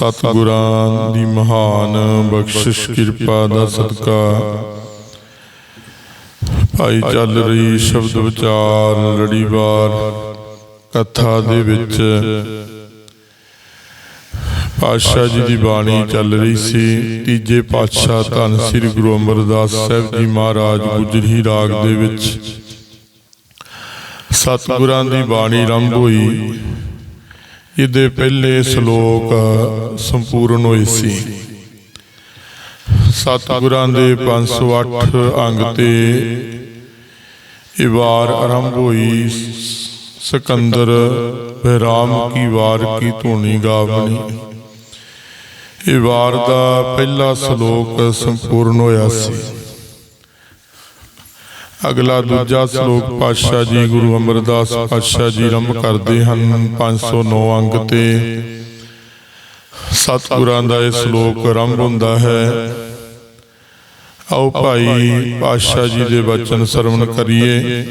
ਸਤਿਗੁਰਾਂ ਦੀ ਮਹਾਨ ਬਖਸ਼ਿਸ਼, ਕਿਰਪਾ ਦਾ ਸਦਕਾ। ਭਾਈ ਚੱਲ ਰਹੀ ਸ਼ਬਦ ਵਿਚਾਰ ਲੜੀਵਾਰ ਕਥਾ ਦੇ ਵਿੱਚ। ਪਾਤਸ਼ਾਹ ਜੀ ਦੀ ਬਾਣੀ ਚੱਲ ਰਹੀ ਸੀ, ਤੀਜੇ ਪਾਤਸ਼ਾਹ ਧੰਨ ਸ੍ਰੀ ਗੁਰੂ ਅਮਰਦਾਸ ਸਾਹਿਬ ਜੀ ਮਹਾਰਾਜ ਗੁਜਰੀ ਰਾਗ ਦੇ ਵਿੱਚ। ਸਤਿਗੁਰਾਂ ਦੀ ਬਾਣੀ ਆਰੰਭ ਹੋਈ। ਇਹਦੇ ਪਹਿਲੇ ਸ਼ਲੋਕ ਸੰਪੂਰਨ ਹੋਏ ਸੀ। ਸਤਿਗੁਰਾਂ ਦੇ 508 ਅੰਗ ਤੇ ਇਹ ਵਾਰ ਆਰੰਭ ਹੋਈ। ਸਿਕੰਦਰ ਬਹਿਰਾਮ ਕੀ ਵਾਰ, ਕੀ ਧੂਣੀ ਗਾਵਣੀ ਇਹ ਵਾਰ ਦਾ ਪਹਿਲਾ ਸ਼ਲੋਕ ਸੰਪੂਰਨ ਹੋਇਆ ਸੀ। ਅਗਲਾ ਦੂਜਾ ਸ਼ਲੋਕ, ਪਾਤਸ਼ਾਹ ਜੀ ਗੁਰੂ ਅਮਰਦਾਸ ਪਾਤਸ਼ਾਹ ਜੀ ਰੰਭ ਕਰਦੇ ਹਨ 509 ਅੰਗ ਤੇ। ਸਤਿਗੁਰਾਂ ਦਾ ਇਹ ਸ਼ਲੋਕ ਆਰੰਭ ਹੁੰਦਾ ਹੈ। ਆਓ ਭਾਈ ਪਾਤਸ਼ਾਹ ਜੀ ਦੇ ਬਚਨ ਸਰਵਣ ਕਰੀਏ।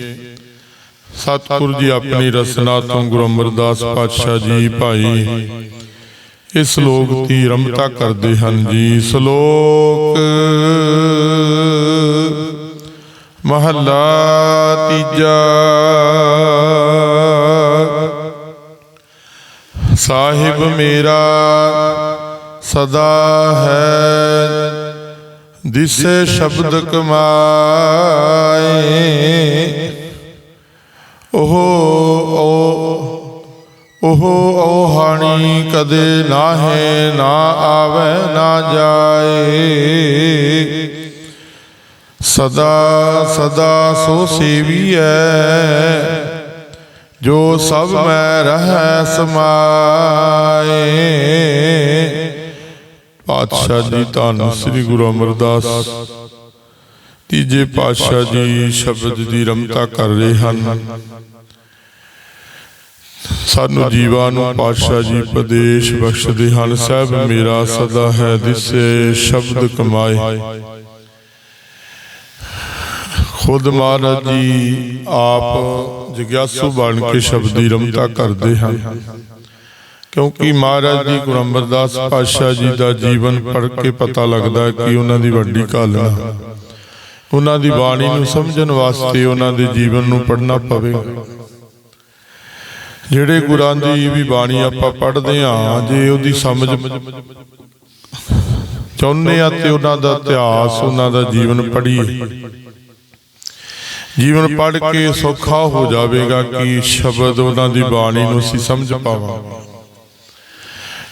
ਸਤਿਗੁਰ ਜੀ ਆਪਣੀ ਰਸਨਾ ਤੋਂ ਗੁਰੂ ਅਮਰਦਾਸ ਪਾਤਸ਼ਾਹ ਜੀ ਭਾਈ, ਇਸ ਸ਼ਲੋਕ ਦੀ ਰਮਤਾ ਕਰਦੇ ਹਨ ਜੀ। ਸ਼ਲੋਕ ਮਹੱਲਾ ਤੀਜਾ। ਸਾਹਿਬ ਮੇਰਾ ਸਦਾ ਹੈ, ਦਿਸੇ ਸ਼ਬਦ ਕਮਾਏ। ਉਹ ਉਹ ਉਹ ਹਾਣੀ ਕਦੇ ਨਾਹੇ ਨਾ ਆਵੇ, ਨਾ ਜਾਏ। ਸਦਾ ਸਦਾ ਸੋ ਸੇਵੀਐ, ਜੋ ਸਭ ਮੈਂ ਰਹਿ ਸਮਾਏ। ਪਾਤਸ਼ਾਹ ਜੀ, ਧੰਨ ਸ੍ਰੀ ਗੁਰੂ ਅਮਰਦਾਸ। ਤੀਜੇ ਪਾਤਸ਼ਾਹ ਜੀ ਸ਼ਬਦ ਦੀ ਰਮਤਾ ਕਰ ਰਹੇ ਹਨ। ਸਾਨੂੰ ਜੀਵਾਂ ਨੂੰ ਪਾਤਸ਼ਾਹ ਜੀ ਉਪਦੇਸ਼ ਬਖਸ਼ਦੇ ਹਨ, ਸਭ ਮੇਰਾ ਸਦਾ ਹੈ, ਦਿਸੇ ਸ਼ਬਦ ਕਮਾਏ। ਖੁਦ ਮਹਾਰਾਜ ਜੀ ਆਪ ਜਿਗਿਆਸੂ ਬਣ ਕੇ ਸ਼ਬਦ ਰਮਤਾ ਕਰਦੇ ਹਨ। ਕਿਉਂਕਿ ਮਹਾਰਾਜ ਜੀ ਗੁਰੂ ਅਮਰਦਾਸ ਪਾਤਸ਼ਾਹ ਜੀ ਦਾ ਜੀਵਨ ਪੜ੍ਹ ਕੇ ਪਤਾ ਲੱਗਦਾ ਹੈ ਕਿ ਉਹਨਾਂ ਦੀ ਵੱਡੀ ਕਾਲਨਾ। ਉਹਨਾਂ ਦੀ ਬਾਣੀ ਨੂੰ ਸਮਝਣ ਵਾਸਤੇ ਉਹਨਾਂ ਦੇ ਜੀਵਨ ਨੂੰ ਪੜ੍ਹਨਾ ਪਵੇਗਾ। ਜਿਹੜੇ ਗੁਰਾਂ ਦੀ ਵੀ ਬਾਣੀ ਆਪਾਂ ਪੜ੍ਹਦੇ ਹਾਂ, ਜੇ ਉਹਦੀ ਸਮਝ ਚਾਹੁੰਦੇ ਆ ਤੇ ਉਹਨਾਂ ਦਾ ਇਤਿਹਾਸ, ਉਹਨਾਂ ਦਾ ਜੀਵਨ ਪੜ੍ਹੀਏ। ਜੀਵਨ ਪੜ੍ਹ ਕੇ ਸੌਖਾ ਹੋ ਜਾਵੇਗਾ ਕਿ ਸ਼ਬਦ ਉਹਨਾਂ ਦੀ ਬਾਣੀ ਨੂੰ ਅਸੀਂ ਸਮਝ ਪਾਵਾਂਗੇ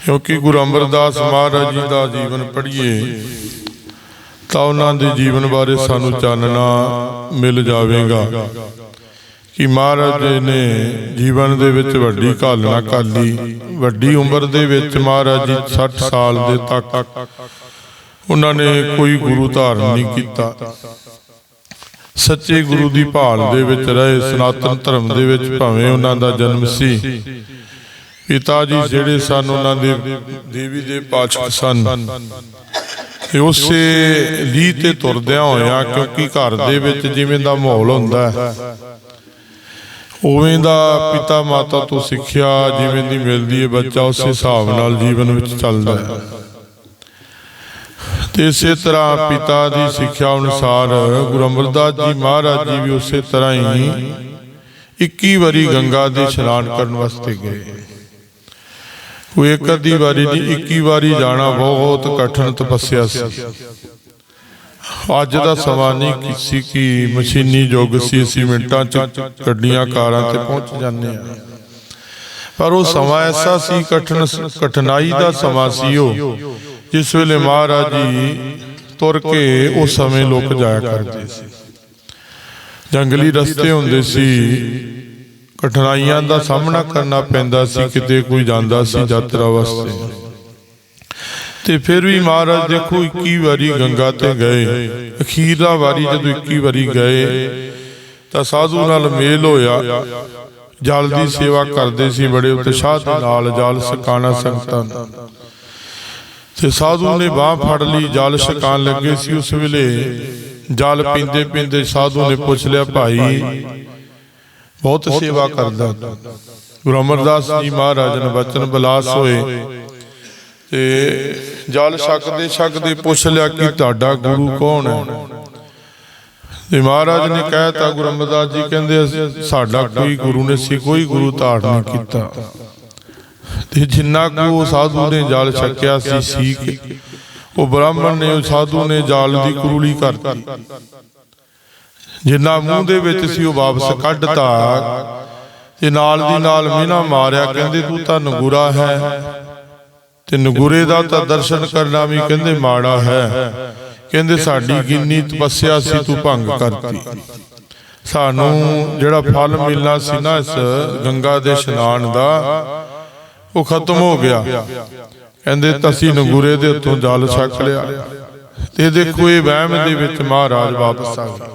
ਕਿਉਂਕਿ ਗੁਰੂ ਅਮਰਦਾਸ ਮਹਾਰਾਜ ਜੀ ਦਾ ਜੀਵਨ ਪੜ੍ਹੀਏ, ਤਾਂ ਉਹਨਾਂ ਦੇ ਜੀਵਨ ਬਾਰੇ ਸਾਨੂੰ ਚਾਨਣਾ ਮਿਲ ਜਾਵੇਗਾ ਕਿ ਮਹਾਰਾਜ ਜੀ ਨੇ ਜੀਵਨ ਦੇ ਵਿੱਚ ਵੱਡੀ ਘਾਲਣਾ ਕਰ ਲਈ। ਵੱਡੀ ਉਮਰ ਦੇ ਵਿੱਚ ਮਹਾਰਾਜ ਜੀ 60 ਸਾਲ ਦੇ ਤੱਕ ਉਹਨਾਂ ਨੇ ਕੋਈ ਗੁਰੂ ਧਾਰਨ ਨਹੀਂ ਕੀਤਾ। ਸੱਚੇ ਗੁਰੂ ਦੀ ਭਾਲ ਦੇ ਵਿੱਚ ਰਹੇ ਸਨਾਤਨ ਧਰਮ ਦੇ ਵਿੱਚ ਭਾਵੇਂ ਉਹਨਾਂ ਦਾ ਜਨਮ ਸੀ। ਪਿਤਾ ਜੀ ਜਿਹੜੇ ਸਨ ਉਹਨਾਂ ਦੇ ਦੇਵੀ ਦੇ ਪਾਚਕ ਸਨ। ਤੇ ਉਸੇ ਲੀ ਤੇ ਤੁਰਦਿਆਂ ਹੋਇਆਂ ਕਿਉਂਕਿ ਘਰ ਦੇ ਵਿੱਚ ਜਿਵੇਂ ਦਾ ਮਾਹੌਲ ਹੁੰਦਾ ਹੈ ਉਵੇਂ ਦਾ ਪਿਤਾ ਮਾਤਾ ਤੋਂ ਸਿੱਖਿਆ ਜਿਵੇਂ ਦੀ ਮਿਲਦੀ ਹੈ ਬੱਚਾ ਉਸੇ ਹਿਸਾਬ ਨਾਲ ਜੀਵਨ ਵਿੱਚ ਚੱਲਦਾ ਹੈ। ਤੇ ਇਸੇ ਤਰ੍ਹਾਂ ਪਿਤਾ ਦੀ ਸਿੱਖਿਆ ਅਨੁਸਾਰ ਗੁਰੂ ਅਮਰਦਾਸ ਜੀ ਮਹਾਰਾਜ ਜੀ ਵੀ ਉਸੇ ਤਰ੍ਹਾਂ ਹੀ 21 ਵਾਰੀ ਗੰਗਾ ਦੇ ਇਸ਼ਨਾਨ ਕਰਨ ਵਾਸਤੇ ਗਏ। ਉਹ ਇੱਕ ਅੱਧੀ ਵਾਰੀ ਨਹੀਂ 21 ਵਾਰੀ ਜਾਣਾ ਬਹੁਤ ਕਠਿਨ ਤਪੱਸਿਆ ਸੀ। ਅੱਜ ਦਾ ਸਮਾਂ ਨਹੀਂ ਕਿਸੇ ਕੀ ਮਸ਼ੀਨੀ ਯੁੱਗ ਸੀ, ਅਸੀਂ ਮਿੰਟਾਂ ਚ ਗੱਡੀਆਂ, ਕਾਰਾਂ ਤੇ ਪਹੁੰਚ ਜਾਂਦੇ ਆ ਪਰ ਉਹ ਸਮਾਂ ਐਸਾ ਸੀ, ਕਠਿਨ, ਕਠਿਨਾਈ ਦਾ ਸਮਾਂ ਸੀ ਉਹ। ਜਿਸ ਵੇਲੇ ਮਹਾਰਾਜ ਜੀ ਤੁਰ ਕੇ ਉਸ ਸਮੇਂ ਲੋਕ ਜਾਇਆ ਕਰਦੇ ਸੀ। ਜੰਗਲੀ ਰਸਤੇ ਹੁੰਦੇ ਸੀ। ਕਠਿਨਾਈਆਂ ਦਾ ਸਾਹਮਣਾ ਕਰਨਾ ਪੈਂਦਾ ਸੀ। ਕਿਤੇ ਕੋਈ ਜਾਂਦਾ ਸੀ ਯਾਤਰਾ ਵਾਸਤੇ। ਤੇ ਫਿਰ ਵੀ ਮਹਾਰਾਜ ਦੇਖੋ 21 ਵਾਰੀ ਗੰਗਾ ਤੇ ਗਏ। ਅਖੀਰਲਾ ਵਾਰੀ ਜਦੋਂ 21 ਵਾਰੀ ਗਏ ਤਾਂ ਸਾਧੂ ਨਾਲ ਮੇਲ ਹੋਇਆ। ਜਲ ਦੀ ਸੇਵਾ ਕਰਦੇ ਸੀ ਬੜੇ ਉਤਸ਼ਾਹ ਦੇ ਨਾਲ ਜਲ ਸਕਾਣਾ ਸੰਗਤਾਂ। ਤੇ ਸਾਧੂ ਨੇ ਬਾਹ ਫੜ ਲਈ, ਜਲ ਛਕਾਣ ਲੱਗੇ ਸੀ ਉਸ ਵੇਲੇ। ਜਲ ਪੀਂਦੇ ਪੀਂਦੇ ਸਾਧੂ ਨੇ ਪੁੱਛ ਲਿਆ, ਭਾਈ, ਬਹੁਤ ਸੇਵਾ ਕਰਦਾ। ਗੁਰੂ ਅਮਰਦਾਸ ਜੀ ਮਹਾਰਾਜ ਨੇ ਬਚਨ ਬਲਾਸ ਹੋਏ ਤੇ ਜਲ ਛਕਦੇ ਛਕਦੇ ਪੁੱਛ ਲਿਆ ਕਿ ਤੁਹਾਡਾ ਗੁਰੂ ਕੌਣ ਹੈ? ਤੇ ਮਹਾਰਾਜ ਨੇ ਕਹਿਤਾ, ਗੁਰੂ ਅਮਰਦਾਸ ਜੀ ਕਹਿੰਦੇ, ਸਾਡਾ ਕੋਈ ਗੁਰੂ ਨੇ ਸੀ, ਕੋਈ ਗੁਰੂ ਧਾਰਨ ਕੀਤਾ। ਤੇ ਜਿੰਨਾ ਕੁ ਸਾਧੂ ਨੇ ਜਲ ਛਕਿਆ ਸੀ ਸੀਖ ਉਹ ਬ੍ਰਾਹਮਣ ਨੇ ਉਹ ਸਾਧੂ ਨੇ ਜਲ ਦੀ ਕਰੂਲੀ ਕਰਤੀ। ਜਿੰਨਾ ਮੂੰਹ ਦੇ ਵਿੱਚ ਸੀ ਉਹ ਵਾਪਸ ਕੱਢਤਾ। ਤੇ ਨਾਲ ਦੀ ਨਾਲ ਮੀਨਾ ਮਾਰਿਆ ਕਹਿੰਦੇ ਤੂੰ ਤਾਂ ਨਗੁਰਾ ਹੈ। ਤੇ ਨਗੁਰੇ ਦਾ ਤਾਂ ਦਰਸ਼ਨ ਕਰਨਾ ਵੀ ਕਹਿੰਦੇ ਮਾੜਾ ਹੈ। ਕਹਿੰਦੇ ਸਾਡੀ ਕਿੰਨੀ ਤਪੱਸਿਆ ਸੀ ਤੂੰ ਭੰਗ ਕਰਤੀ। ਸਾਨੂੰ ਜਿਹੜਾ ਫਲ ਮਿਲਣਾ ਸੀ ਨਾ ਇਸ ਗੰਗਾ ਦੇ ਇਸ਼ਨਾਨ ਦਾ ਉਹ ਖਤਮ ਹੋ ਗਿਆ। ਕਹਿੰਦੇ ਤਸੀਂ ਨਗੁਰੇ ਦੇ ਉੱਤੋਂ ਜਲ ਛਕ ਲਿਆ। ਤੇ ਦੇਖੋ ਇਹ ਵਹਿਮ ਦੇ ਵਿੱਚ ਮਹਾਰਾਜ ਵਾਪਸ ਆ ਗਏ।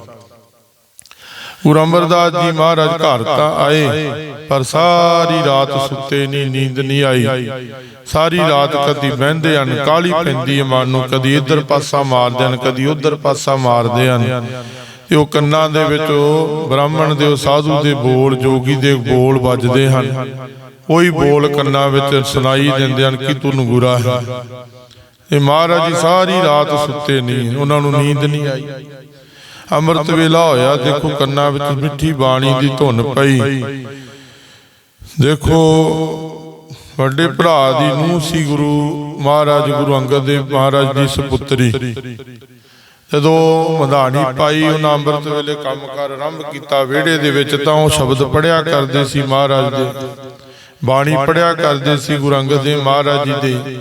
ਗੁਰੂ ਅਮਰਦਾਸ ਜੀ ਮਹਾਰਾਜ ਘਰ ਤਾਂ ਆਏ ਪਰ ਸਾਰੀ ਰਾਤ ਸੁੱਤੇ ਨਹੀਂ ਨੀਂਦ ਨਹੀਂ ਆਈ। ਸਾਰੀ ਰਾਤ ਕਦੀ ਬਹਿੰਦੇ ਹਨ ਕਾਲੀ ਪੈਂਦੀ ਹੈ ਮਨ ਨੂੰ ਕਦੀ ਇੱਧਰ ਪਾਸਾ ਮਾਰਦੇ ਹਨ ਕਦੀ ਉੱਧਰ ਪਾਸਾ ਮਾਰਦੇ ਹਨ। ਤੇ ਉਹ ਕੰਨਾਂ ਦੇ ਵਿੱਚ ਉਹ ਬ੍ਰਾਹਮਣ ਦੇ ਸਾਧੂ ਦੇ ਬੋਲ ਜੋਗੀ ਦੇ ਬੋਲ ਵੱਜਦੇ ਹਨ। ਉਹੀ ਬੋਲ ਕੰਨਾਂ ਵਿੱਚ ਸੁਣਾਈ ਦਿੰਦੇ ਹਨ ਕਿ ਤੂੰ ਨਗੁਰਾ ਹੈ। ਇਹ ਮਹਾਰਾਜ ਜੀ ਸਾਰੀ ਰਾਤ ਸੁੱਤੇ ਨਹੀਂ ਉਹਨਾਂ ਨੂੰ ਨੀਂਦ ਨਹੀਂ ਆਈ। ਅੰਮ੍ਰਿਤ ਵੇਲਾ ਹੋਇਆ ਦੇਖੋ ਕੰਨਾਂ ਵਿੱਚ ਮਿੱਠੀ ਬਾਣੀ ਦੀ ਧੁਨ ਪਈ। ਦੇਖੋ ਵੱਡੇ ਭਰਾ ਦੀ ਨੂੰਹ ਸੀ ਗੁਰੂ ਮਹਾਰਾਜ ਗੁਰੂ ਅੰਗਦ ਦੇਵ ਮਹਾਰਾਜ ਦੀ ਸੁਪੁੱਤਰੀ। ਜਦੋਂ ਮਧਾਣੀ ਪਾਈ ਉਹਨਾਂ ਅੰਮ੍ਰਿਤ ਵੇਲੇ ਕੰਮ ਕਰ ਆਰੰਭ ਕੀਤਾ ਵਿਹੜੇ ਦੇ ਵਿੱਚ ਤਾਂ ਉਹ ਸ਼ਬਦ ਪੜਿਆ ਕਰਦੇ ਸੀ ਮਹਾਰਾਜ ਦੇ ਬਾਣੀ ਪੜਿਆ ਕਰਦੇ ਸੀ ਗੁਰੂ ਅੰਗਦ ਦੇਵ ਮਹਾਰਾਜ ਜੀ ਦੇ